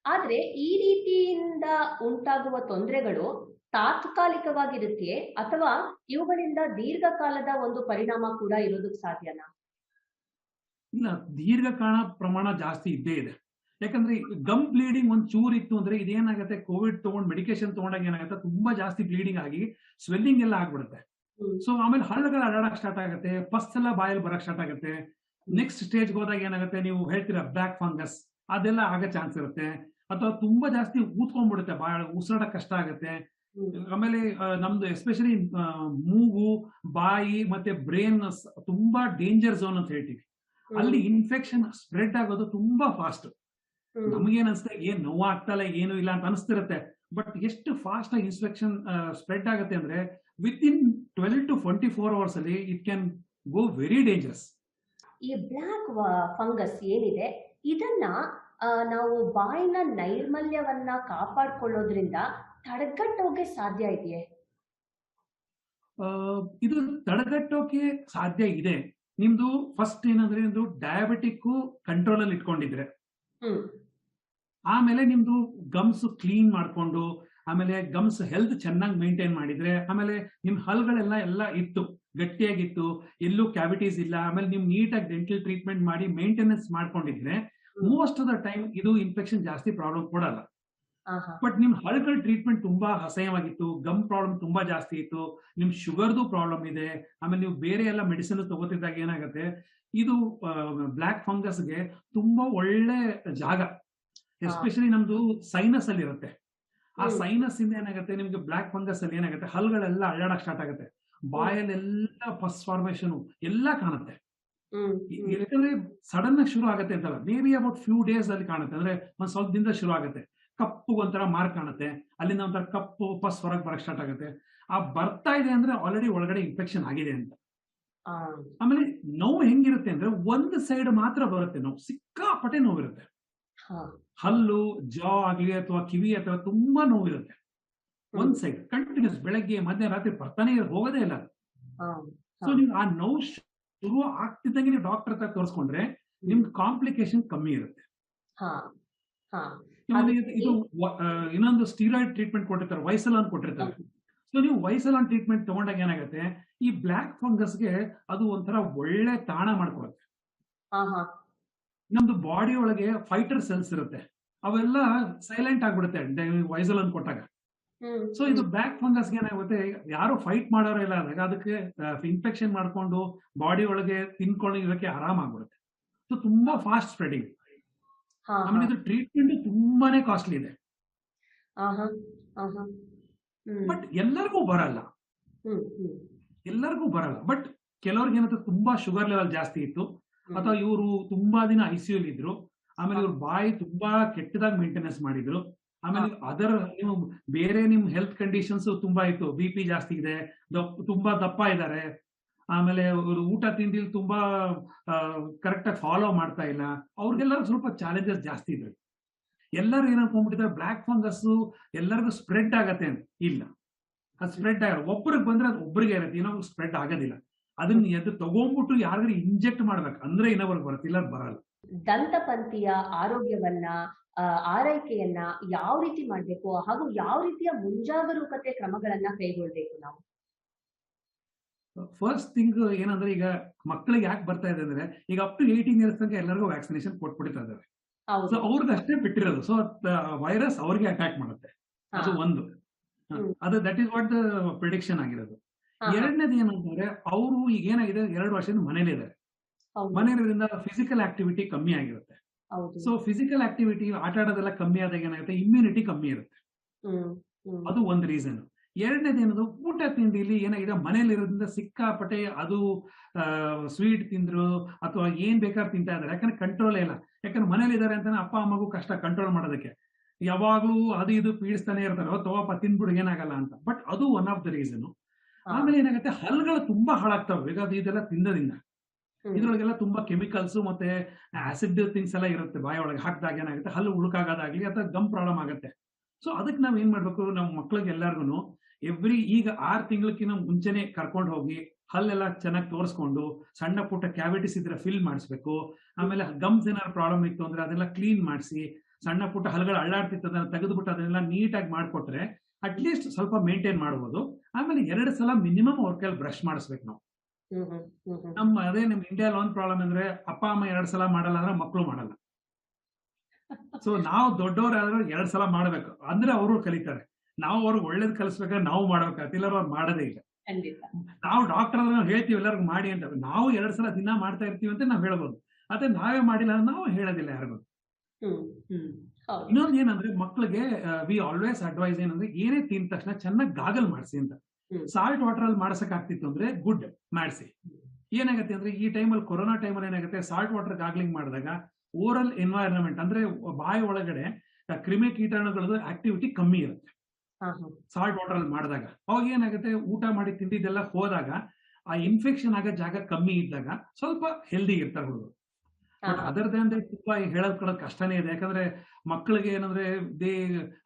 ಆದ್ರೆ ಈ ರೀತಿಯಿಂದ ಉಂಟಾಗುವ ತೊಂದರೆಗಳು ತಾತ್ಕಾಲಿಕವಾಗಿರುತ್ತೆ ಅಥವಾ ಇವುಗಳಿಂದ ದೀರ್ಘಕಾಲದ ಒಂದು ಪರಿಣಾಮ ಕೂಡ ಇರೋದಕ್ಕೆ ಸಾಧ್ಯನಾ ಇಲ್ಲ ದೀರ್ಘಕಾಲ ಪ್ರಮಾಣ ಜಾಸ್ತಿ ಇದ್ದೇ ಇದೆ. ಯಾಕಂದ್ರೆ ಗಮ್ ಬ್ಲೀಡಿಂಗ್ ಒಂದ್ ಚೂರ್ ಇತ್ತು ಅಂದ್ರೆ ಇದೇನಾಗುತ್ತೆ ಕೋವಿಡ್ ತಗೊಂಡ್ ಮೆಡಿಕೇಶನ್ ತಗೊಂಡಾಗ ಏನಾಗುತ್ತೆ ತುಂಬಾ ಜಾಸ್ತಿ ಬ್ಲೀಡಿಂಗ್ ಆಗಿ ಸ್ವೆಲ್ಲಿಂಗ್ ಎಲ್ಲ ಆಗ್ಬಿಡುತ್ತೆ. ಸೊ ಆಮೇಲೆ ಹಳ್ಳಗಳು ಅಡಾಡಕ್ ಸ್ಟಾರ್ಟ್ ಆಗುತ್ತೆ ಪಸ್ ಎಲ್ಲ ಬಾಯಲ್ಲಿ ಬರಕ್ ಸ್ಟಾರ್ಟ್ ಆಗುತ್ತೆ. ನೆಕ್ಸ್ಟ್ ಸ್ಟೇಜ್ ಹೋದಾಗ ಏನಾಗುತ್ತೆ ನೀವು ಹೇಳ್ತೀರಾ ಬ್ಲಾಕ್ ಫಂಗಸ್ ಅದೆಲ್ಲ ಆಗೋ ಚಾನ್ಸ್ ಇರುತ್ತೆ. ಅಥವಾ ತುಂಬಾ ಜಾಸ್ತಿ ಊದ್ಕೊಂಡ್ಬಿಡುತ್ತೆ ಬಾಳ ಉಸಿರಾಡಕ್ ಕಷ್ಟ ಆಗುತ್ತೆ. ಆಮೇಲೆ ನಮ್ದು ಎಸ್ಪೆಷಲಿ ಮೂಗು ಬಾಯಿ ಮತ್ತೆ ಬ್ರೈನ್ ತುಂಬಾ ಡೇಂಜರ್ ಝೋನ್ ಅಂತ ಹೇಳ್ತೀವಿ. ಅಲ್ಲಿ ಇನ್ಫೆಕ್ಷನ್ ಸ್ಪ್ರೆಡ್ ಆಗೋದು ತುಂಬಾ ಫಾಸ್ಟ್. ನಮಗೇನ್ ಅನ್ಸುತ್ತೆ ಏನ್ ನೋವಾಗ್ತಲ್ಲ ಏನು ಇಲ್ಲ ಅಂತ ಅನಿಸ್ತಿರುತ್ತೆ. ಬಟ್ ಎಷ್ಟು ಫಾಸ್ಟ್ ಆಗಿ ಇನ್ಫೆಕ್ಷನ್ ಸ್ಪ್ರೆಡ್ ಆಗುತ್ತೆ ಅಂದ್ರೆ within twelve to twenty four hours ಅಲ್ಲಿ it can go very dangerous ಈ ಬ್ಲಾಕ್ ಫಂಗಸ್ ಏನಿದೆ ಇದನ್ನ ನಾವು ಬಾಯಿನ ನೈರ್ಮಲ್ಯವನ್ನ ಕಾಪಾಡ್ಕೊಳ್ಳೋದ್ರಿಂದ ತಡೆಗಟ್ಟೋಕೆ ಸಾಧ್ಯ ಇದೆಯೇ? ಇದು ತಡೆಗಟ್ಟೋಕೆ ಸಾಧ್ಯ ಇದೆ. ನಿಮ್ದು ಫಸ್ಟ್ ಏನಂದ್ರೆ ನಿಮ್ದು ಡಯಾಬಿಟಿಕ್ ಕಂಟ್ರೋಲ್ ಅಲ್ಲಿ ಇಟ್ಕೊಂಡಿದ್ರೆ. ಆಮೇಲೆ ನಿಮ್ದು ಗಮ್ಸ್ ಕ್ಲೀನ್ ಮಾಡ್ಕೊಂಡು ಆಮೇಲೆ ಗಮ್ಸ್ ಹೆಲ್ತ್ ಚೆನ್ನಾಗಿ ಮೇಂಟೈನ್ ಮಾಡಿದ್ರೆ ಆಮೇಲೆ ನಿಮ್ ಹಲ್ಗಳೆಲ್ಲ ಎಲ್ಲ ಇತ್ತು ಗಟ್ಟಿಯಾಗಿತ್ತು ಎಲ್ಲೂ ಕ್ಯಾವಿಟೀಸ್ ಇಲ್ಲ ಆಮೇಲೆ ನೀವು ನೀಟಾಗಿ ಡೆಂಟಲ್ ಟ್ರೀಟ್ಮೆಂಟ್ ಮಾಡಿ ಮೇಂಟೆನೆನ್ಸ್ ಮಾಡ್ಕೊಂಡಿದ್ರೆ ಮೋಸ್ಟ್ ಆಫ್ ದ ಟೈಮ್ ಇದು ಇನ್ಫೆಕ್ಷನ್ ಜಾಸ್ತಿ ಪ್ರಾಬ್ಲಮ್ ಕೊಡಲ್ಲ. ಬಟ್ ನಿಮ್ ಹಲ್ಗಳ ಟ್ರೀಟ್ಮೆಂಟ್ ತುಂಬಾ ಅಸಹ್ಯವಾಗಿತ್ತು ಗಮ್ ಪ್ರಾಬ್ಲಮ್ ತುಂಬಾ ಜಾಸ್ತಿ ಇತ್ತು ನಿಮ್ ಶುಗರ್ದು ಪ್ರಾಬ್ಲಮ್ ಇದೆ ಆಮೇಲೆ ನೀವು ಬೇರೆ ಎಲ್ಲ ಮೆಡಿಸಿನ್ ತಗೋತಿದ್ದಾಗ ಏನಾಗುತ್ತೆ ಇದು ಬ್ಲ್ಯಾಕ್ ಫಂಗಸ್ಗೆ ತುಂಬಾ ಒಳ್ಳೆ ಜಾಗ. ಎಸ್ಪೆಷಲಿ ನಮ್ದು ಸೈನಸ್ ಅಲ್ಲಿ ಇರುತ್ತೆ. ಆ. ಸೈನಸ್ ಇಂದ ಏನಾಗುತ್ತೆ ನಿಮ್ಗೆ ಬ್ಲ್ಯಾಕ್ ಫಂಗಸ್ ಅಲ್ಲಿ ಏನಾಗುತ್ತೆ ಹಲ್ಗಳೆಲ್ಲ ಅಳ್ಳಾಡಕ್ ಸ್ಟಾರ್ಟ್ ಆಗುತ್ತೆ. ಬಾಯಲ್ಲೆಲ್ಲ ಫಸ್ಟ್ ಫಾರ್ಮೇಶನ್ ಎಲ್ಲ ಕಾಣುತ್ತೆ. ಯಾಕಂದ್ರೆ ಸಡನ್ ಆಗಿ ಶುರು ಆಗುತ್ತೆ ಅಂತಲ್ಲ. Maybe about few days ಅಲ್ಲಿ ಕಾಣುತ್ತೆ. ಅಂದ್ರೆ ಒಂದ್ ಸ್ವಲ್ಪ ದಿನದ ಶುರು ಆಗುತ್ತೆ. ಕಪ್ಪು ಒಂಥರ ಮಾರ್ಕ್ ಕಾಣುತ್ತೆ. ಅಲ್ಲಿಂದ ಒಂಥರ ಕಪ್ಪು ಪಸ್ ಹೊರಗೆ ಬರಕ್ ಸ್ಟಾರ್ಟ್ ಆಗುತ್ತೆ. ಆ ಬರ್ತಾ ಇದೆ ಅಂದ್ರೆ ಆಲ್ರೆಡಿ ಒಳಗಡೆ ಇನ್ಫೆಕ್ಷನ್ ಆಗಿದೆ ಅಂತ. ಆಮೇಲೆ ನೋವು ಹೆಂಗಿರುತ್ತೆ ಅಂದ್ರೆ ಒಂದು ಸೈಡ್ ಮಾತ್ರ ಬರುತ್ತೆ ನೋವು. ಸಿಕ್ಕಾಪಟ್ಟೆ ನೋವಿರುತ್ತೆ. ಹಲ್ಲು ಜಾ ಆಗ್ಲಿ ಅಥವಾ ಕಿವಿ ಅಥವಾ ತುಂಬಾ ನೋವಿರುತ್ತೆ. ಒಂದ್ ಸೈಡ್ ಕಂಟಿನ್ಯೂಸ್ ಬೆಳಗ್ಗೆ ಮಧ್ಯಾಹ್ನ ರಾತ್ರಿ ಬರ್ತಾನೆ ಹೋಗೋದೇ ಇಲ್ಲ. ಸೊ ನೀವು ಆ ನೋವು ಶುರು ಆಗ್ತಿದ್ದಂಗೆ ನೀವು ಡಾಕ್ಟರ್ ಹತ್ರ ತೋರಿಸ್ಕೊಂಡ್ರೆ ನಿಮ್ಗೆ ಕಾಂಪ್ಲಿಕೇಶನ್ ಕಮ್ಮಿ ಇರುತ್ತೆ. ಇದು- ಇನ್ನೊಂದು ಸ್ಟೀರಾಯ್ಡ್ ಟ್ರೀಟ್ಮೆಂಟ್ ಕೊಟ್ಟಿರ್ತಾರೆ ವೈಸಲಾನ್ ಕೊಟ್ಟಿರ್ತಾರೆ. ಸೊ ನೀವು ವೈಸಲಾನ್ ಟ್ರೀಟ್ಮೆಂಟ್ ತಗೊಂಡಾಗ ಏನಾಗುತ್ತೆ ಈ ಬ್ಲ್ಯಾಕ್ ಫಂಗಸ್ಗೆ ಅದು ಒಂಥರ ಒಳ್ಳೆ ತಾಣ ಮಾಡ್ಕೊಡುತ್ತೆ ನಮ್ದು ಬಾಡಿ ಒಳಗೆ ಫೈಟರ್ ಸೆಲ್ಸ್ ಇರುತ್ತೆ. ಅವೆಲ್ಲ ಸೈಲೆಂಟ್ ಆಗ್ಬಿಡುತ್ತೆ ವೈಸಲಾನ್ ಕೊಟ್ಟಾಗ. ಸೊ ಇದು ಬ್ಯಾಕ್ ಫಂಗಸ್ ಏನಾಗುತ್ತೆ ಯಾರು ಫೈಟ್ ಮಾಡೋರು ಇಲ್ಲ ಆದಾಗ ಅದಕ್ಕೆ ಇನ್ಫೆಕ್ಷನ್ ಮಾಡ್ಕೊಂಡು ಬಾಡಿ ಒಳಗೆ ತಿನ್ಕೊಂಡು ಇದಕ್ಕೆ ಆರಾಮ್ ಆಗ್ಬಿಡುತ್ತೆ. ಸೊ ತುಂಬಾ ಫಾಸ್ಟ್ ಸ್ಪ್ರೆಡಿಂಗ್ ಆಮೇಲೆ ಇದು ಟ್ರೀಟ್ಮೆಂಟ್ ತುಂಬಾನೇ ಕಾಸ್ಟ್ಲಿ ಇದೆ. ಬಟ್ ಎಲ್ಲರಿಗೂ ಬರಲ್ಲ. ಎಲ್ಲರಿಗೂ ಬರಲ್ಲ. ಬಟ್ ಕೆಲವ್ರಿಗೆ ಏನಂತ ತುಂಬಾ ಶುಗರ್ ಲೆವೆಲ್ ಜಾಸ್ತಿ ಇತ್ತು. ಅಥವಾ ಇವರು ತುಂಬಾ ದಿನ ಐಸಿಯು ಇದ್ರು. ಆಮೇಲೆ ಇವ್ರ ಬಾಯಿ ತುಂಬಾ ಕೆಟ್ಟದಾಗಿ ಮೇಂಟೆನೆನ್ಸ್ ಮಾಡಿದ್ರು. ಆಮೇಲೆ ಅದರ್ ನೀವು ಬೇರೆ ನಿಮ್ ಹೆಲ್ತ್ ಕಂಡೀಷನ್ಸ್ ತುಂಬಾ ಇತ್ತು ಬಿ ಪಿ ಜಾಸ್ತಿ ಇದೆ ತುಂಬಾ ದಪ್ಪ ಇದ್ದಾರೆ ಆಮೇಲೆ ಊಟ ತಿಂಡಿಲಿ ತುಂಬಾ ಕರೆಕ್ಟ್ ಆಗಿ ಫಾಲೋ ಮಾಡ್ತಾ ಇಲ್ಲ ಅವ್ರಿಗೆಲ್ಲ ಸ್ವಲ್ಪ ಚಾಲೆಂಜಸ್ ಜಾಸ್ತಿ ಇದೆ. ಎಲ್ಲರೂ ಏನಕೊಂಡ್ಬಿಟ್ಟಿದ್ರೆ ಬ್ಲಾಕ್ ಫಂಗಸ್ ಎಲ್ಲರಿಗೂ ಸ್ಪ್ರೆಡ್ ಆಗತ್ತೆ ಅಂತ ಇಲ್ಲ. ಅದು ಸ್ಪ್ರೆಡ್ ಆಗಲ್ಲ ಒಬ್ಬರಿಗೆ ಬಂದ್ರೆ ಅದು ಒಬ್ಬರಿಗೆ ಇರುತ್ತೆ ಏನೋ ಸ್ಪ್ರೆಡ್ ಆಗೋದಿಲ್ಲ. ಅದನ್ನ ಎದ್ದು ತಗೊಂಡ್ಬಿಟ್ಟು ಯಾರಿಗೂ ಇಂಜೆಕ್ಟ್ ಮಾಡ್ಬೇಕು ಅಂದ್ರೆ ಇನ್ನೊಬ್ರಿಗೆ ಬರುತ್ತೆ ಇಲ್ಲ ಬರಲ್ಲ. ದಂತಪಂಥಿಯ ಆರೋಗ್ಯವನ್ನ ಆರೈಕೆಯನ್ನ ಯಾವ ರೀತಿ ಮಾಡ್ಬೇಕು ಹಾಗೂ ಯಾವ ರೀತಿಯ ಮುಂಜಾಗರೂಕತೆ ಕ್ರಮಗಳನ್ನ ಕೈಗೊಳ್ಬೇಕು ನಾವು? ಫಸ್ಟ್ ಥಿಂಗ್ ಏನಂದ್ರೆ ಈಗ ಮಕ್ಕಳಿಗೆ ಯಾಕೆ ಬರ್ತಾ ಇದೆ ಅಂದ್ರೆ ಈಗ ಅಪ್ ಟು ಏಯ್ಟೀನ್ ಇಯರ್ಸ್ ತನಕ ಎಲ್ಲರಿಗೂ ವ್ಯಾಕ್ಸಿನೇಷನ್ ಕೊಟ್ಬಿಡ್ತಾ ಇದ್ದಾರೆ. ಸೊ ಅವ್ರಿಗೆ ಅಷ್ಟೇ ಬಿಟ್ಟಿರೋದು. ಸೊ ವೈರಸ್ ಅವ್ರಿಗೆ ಅಟ್ಯಾಕ್ ಮಾಡುತ್ತೆ. ಅದು ಒಂದು. ಅದು that is what the prediction ಆಗಿರೋದು. ಎರಡನೇದು ಏನಂತಂದ್ರೆ ಅವರು ಈಗ ಏನಾಗಿದೆ ಎರಡು ವರ್ಷದಿಂದ ಮನೇಲಿದ್ದಾರೆ. ಹೌದು. ಮನೆಯಿಂದ ಫಿಸಿಕಲ್ ಆಕ್ಟಿವಿಟಿ ಕಮ್ಮಿ ಆಗಿರುತ್ತೆ. ಸೊ ಫಿಸಿಕಲ್ ಆಕ್ಟಿವಿಟಿ ಆಟ ಆಡೋದೆಲ್ಲ ಕಮ್ಮಿ ಆದಾಗ ಏನಾಗುತ್ತೆ? ಇಮ್ಯುನಿಟಿ ಕಮ್ಮಿ ಇರುತ್ತೆ. ಅದು ಒಂದು ರೀಸನ್ ಎರಡನೇದು ಏನದು? ಊಟ ತಿಂಡಿಲಿ ಏನಾಗಿದೆ? ಮನೇಲಿರೋದ್ರಿಂದ ಸಿಕ್ಕಾಪಟ್ಟೆ ಅದು ಸ್ವೀಟ್ ತಿಂದ್ರು ಅಥವಾ ಏನ್ ಬೇಕಾದ್ರೂ ತಿಂತಾ ಇದಾರೆ ಯಾಕಂದ್ರೆ ಕಂಟ್ರೋಲ್ ಇಲ್ಲ. ಯಾಕಂದ್ರೆ ಮನೇಲಿ ಇದಾರೆ ಅಂತಾನೆ ಅಪ್ಪ ಅಮ್ಮಗೂ ಕಷ್ಟ ಕಂಟ್ರೋಲ್ ಮಾಡೋದಕ್ಕೆ. ಯಾವಾಗ್ಲೂ ಅದು ಇದು ಪೀಡಿಸ್ತಾನೆ ಇರ್ತಾರೆ. ತವಪ್ಪ ತಿನ್ಬಿಡು ಏನಾಗಲ್ಲ ಅಂತ. ಬಟ್ ಅದು ಒನ್ ಆಫ್ ದ ರೀಸನ್ ಆಮೇಲೆ ಏನಾಗುತ್ತೆ? ಹಲ್ಗಳು ತುಂಬಾ ಹಾಳಾಗ್ತಾವೆ. ಈಗ ಅದು ಇದೆಲ್ಲ ತಿನ್ನೋದ್ರಿಂದ ಹ್ಮ್. ಇದ್ರೊಳಗೆಲ್ಲ ತುಂಬಾ ಕೆಮಿಕಲ್ಸ್ ಮತ್ತೆ ಆಸಿಡ್ ಥಿಂಗ್ಸ್ ಎಲ್ಲ ಇರುತ್ತೆ ಬಾಯ ಒಳಗೆ ಹಾಕಿದಾಗ ಏನಾಗುತ್ತೆ, ಹಲ್ಲು ಉಳುಕಾಗೋದಾಗ್ಲಿ ಅಥವಾ ಗಮ್ ಪ್ರಾಬ್ಲಮ್ ಆಗುತ್ತೆ. ಸೊ ಅದಕ್ಕೆ ನಾವ್ ಏನ್ ಮಾಡ್ಬೇಕು ನಮ್ಮ ಮಕ್ಳಿಗೆ ಎಲ್ಲಾರ್ಗು ಎವ್ರಿ ಈಗ ಆರ್ ತಿಂಗಳಕ್ಕಿಂತ ಮುಂಚೆನೆ ಕರ್ಕೊಂಡು ಹೋಗಿ ಹಲ್ಲೆಲ್ಲ ಚೆನ್ನಾಗಿ ತೋರಿಸ್ಕೊಂಡು ಸಣ್ಣ ಪುಟ್ಟ ಕ್ಯಾವಿಟೀಸ್ ಇದ್ರೆ ಫಿಲ್ ಮಾಡಿಸ್ಬೇಕು, ಆಮೇಲೆ ಗಮ್ಸ್ ಏನಾದ್ರು ಪ್ರಾಬ್ಲಮ್ ಇತ್ತು ಅಂದ್ರೆ ಅದೆಲ್ಲ ಕ್ಲೀನ್ ಮಾಡಿಸಿ, ಸಣ್ಣ ಪುಟ್ಟ ಹಲ್ಗಳು ಅಳ್ಳಾಡ್ತಿತ್ತು ಅದನ್ನ ತೆಗೆದುಬಿಟ್ಟು ಅದನ್ನೆಲ್ಲ ನೀಟಾಗಿ ಮಾಡಿಕೊಟ್ರೆ ಅಟ್ಲೀಸ್ಟ್ ಸ್ವಲ್ಪ ಮೇಂಟೈನ್ ಮಾಡ್ಬೋದು. ಆಮೇಲೆ ಎರಡು ಸಲ ಮಿನಿಮಮ್ ಅವ್ರ ಕೈಲಿ ಬ್ರಷ್ ಮಾಡಿಸ್ಬೇಕು ನಾವು. ನಮ್ಮ ಅದೇ ನಿಮ್ ಇಂಡಿಯಾಲ್ ಒಂದ್ ಪ್ರಾಬ್ಲಮ್ ಅಂದ್ರೆ ಅಪ್ಪ ಅಮ್ಮ ಎರಡ್ ಸಲ ಮಾಡಲ್ಲ ಅಂದ್ರೆ ಮಕ್ಕಳು ಮಾಡಲ್ಲ. ಸೊ ನಾವು ದೊಡ್ಡವರಾದ್ರೂ ಎರಡ್ ಸಲ ಮಾಡ್ಬೇಕು. ಅಂದ್ರೆ ಅವರು ಕಲಿತಾರೆ. ನಾವು ಅವ್ರಿಗೆ ಒಳ್ಳೇದ್ ಕಲಿಸ್ಬೇಕಾದ್ರೆ ನಾವು ಮಾಡ್ಬೇಕಾಗತ್ತೆ. ಇಲ್ಲಾರ ಅವ್ರು ಮಾಡೋದೇ ಇಲ್ಲ. ನಾವು ಡಾಕ್ಟರ್ ಆದ್ರೆ ನಾವು ಹೇಳ್ತೀವಿ ಎಲ್ಲರಿಗೂ ಮಾಡಿ ಅಂತ. ನಾವು ಎರಡ್ ಸಲ ದಿನ ಮಾಡ್ತಾ ಇರ್ತೀವಿ ಅಂತ ನಾವು ಹೇಳ್ಬೋದು. ಅದೇ ನಾವೇ ಮಾಡಿಲ್ಲ ಅಂದ್ರೆ ನಾವು ಹೇಳೋದಿಲ್ಲ ಯಾರಿಗೂ. ಇನ್ನೊಂದು ಏನಂದ್ರೆ ಮಕ್ಕಳಿಗೆ ವಿ ಆಲ್ವೇಸ್ ಅಡ್ವೈಸ್ ಏನಂದ್ರೆ ಏನೇ ತಿಂದ ತಕ್ಷಣ ಚೆನ್ನಾಗಿ ಗಾಗಲ್ ಮಾಡಿಸಿ ಅಂತ. ಸಾಲ್ಟ್ ವಾಟರ್ ಅಲ್ಲಿ ಮಾಡ್ಸಕ್ ಆಗ್ತಿತ್ತು ಅಂದ್ರೆ ಗುಡ್ ಮಾಡಿಸಿ. ಏನಾಗುತ್ತೆ ಅಂದ್ರೆ ಈ ಟೈಮಲ್ಲಿ ಕೊರೋನಾ ಟೈಮಲ್ಲಿ ಏನಾಗುತ್ತೆ ಸಾಲ್ಟ್ ವಾಟರ್ ಗಾಗ್ಲಿಂಗ್ ಮಾಡಿದಾಗ ಓರಲ್ ಎನ್ವೈರನ್ಮೆಂಟ್ ಅಂದ್ರೆ ಬಾಯಿ ಒಳಗಡೆ ಕ್ರಿಮಿ ಕೀಟಾಣುಗಳದ್ದು ಆಕ್ಟಿವಿಟಿ ಕಮ್ಮಿ ಇರುತ್ತೆ. ಸಾಲ್ಟ್ ವಾಟರ್ ಅಲ್ಲಿ ಮಾಡಿದಾಗ. ಅವಾಗ ಏನಾಗುತ್ತೆ ಊಟ ಮಾಡಿ ತಿಂದಿದ್ದೆಲ್ಲ ಹೋದಾಗ ಆ ಇನ್ಫೆಕ್ಷನ್ ಆಗೋ ಜಾಗ ಕಮ್ಮಿ ಇದ್ದಾಗ ಸ್ವಲ್ಪ ಹೆಲ್ದಿ ಇರ್ತಾರೆ ಹುಡುಗರು. ಬಟ್ ಅದರದೇ ಅಂದ್ರೆ ತುಂಬಾ ಹೇಳೋದ್ ಕೊಡೋದ್ ಕಷ್ಟನೇ ಇದೆ. ಯಾಕಂದ್ರೆ ಮಕ್ಕಳಿಗೆ ಏನಂದ್ರೆ ದೇ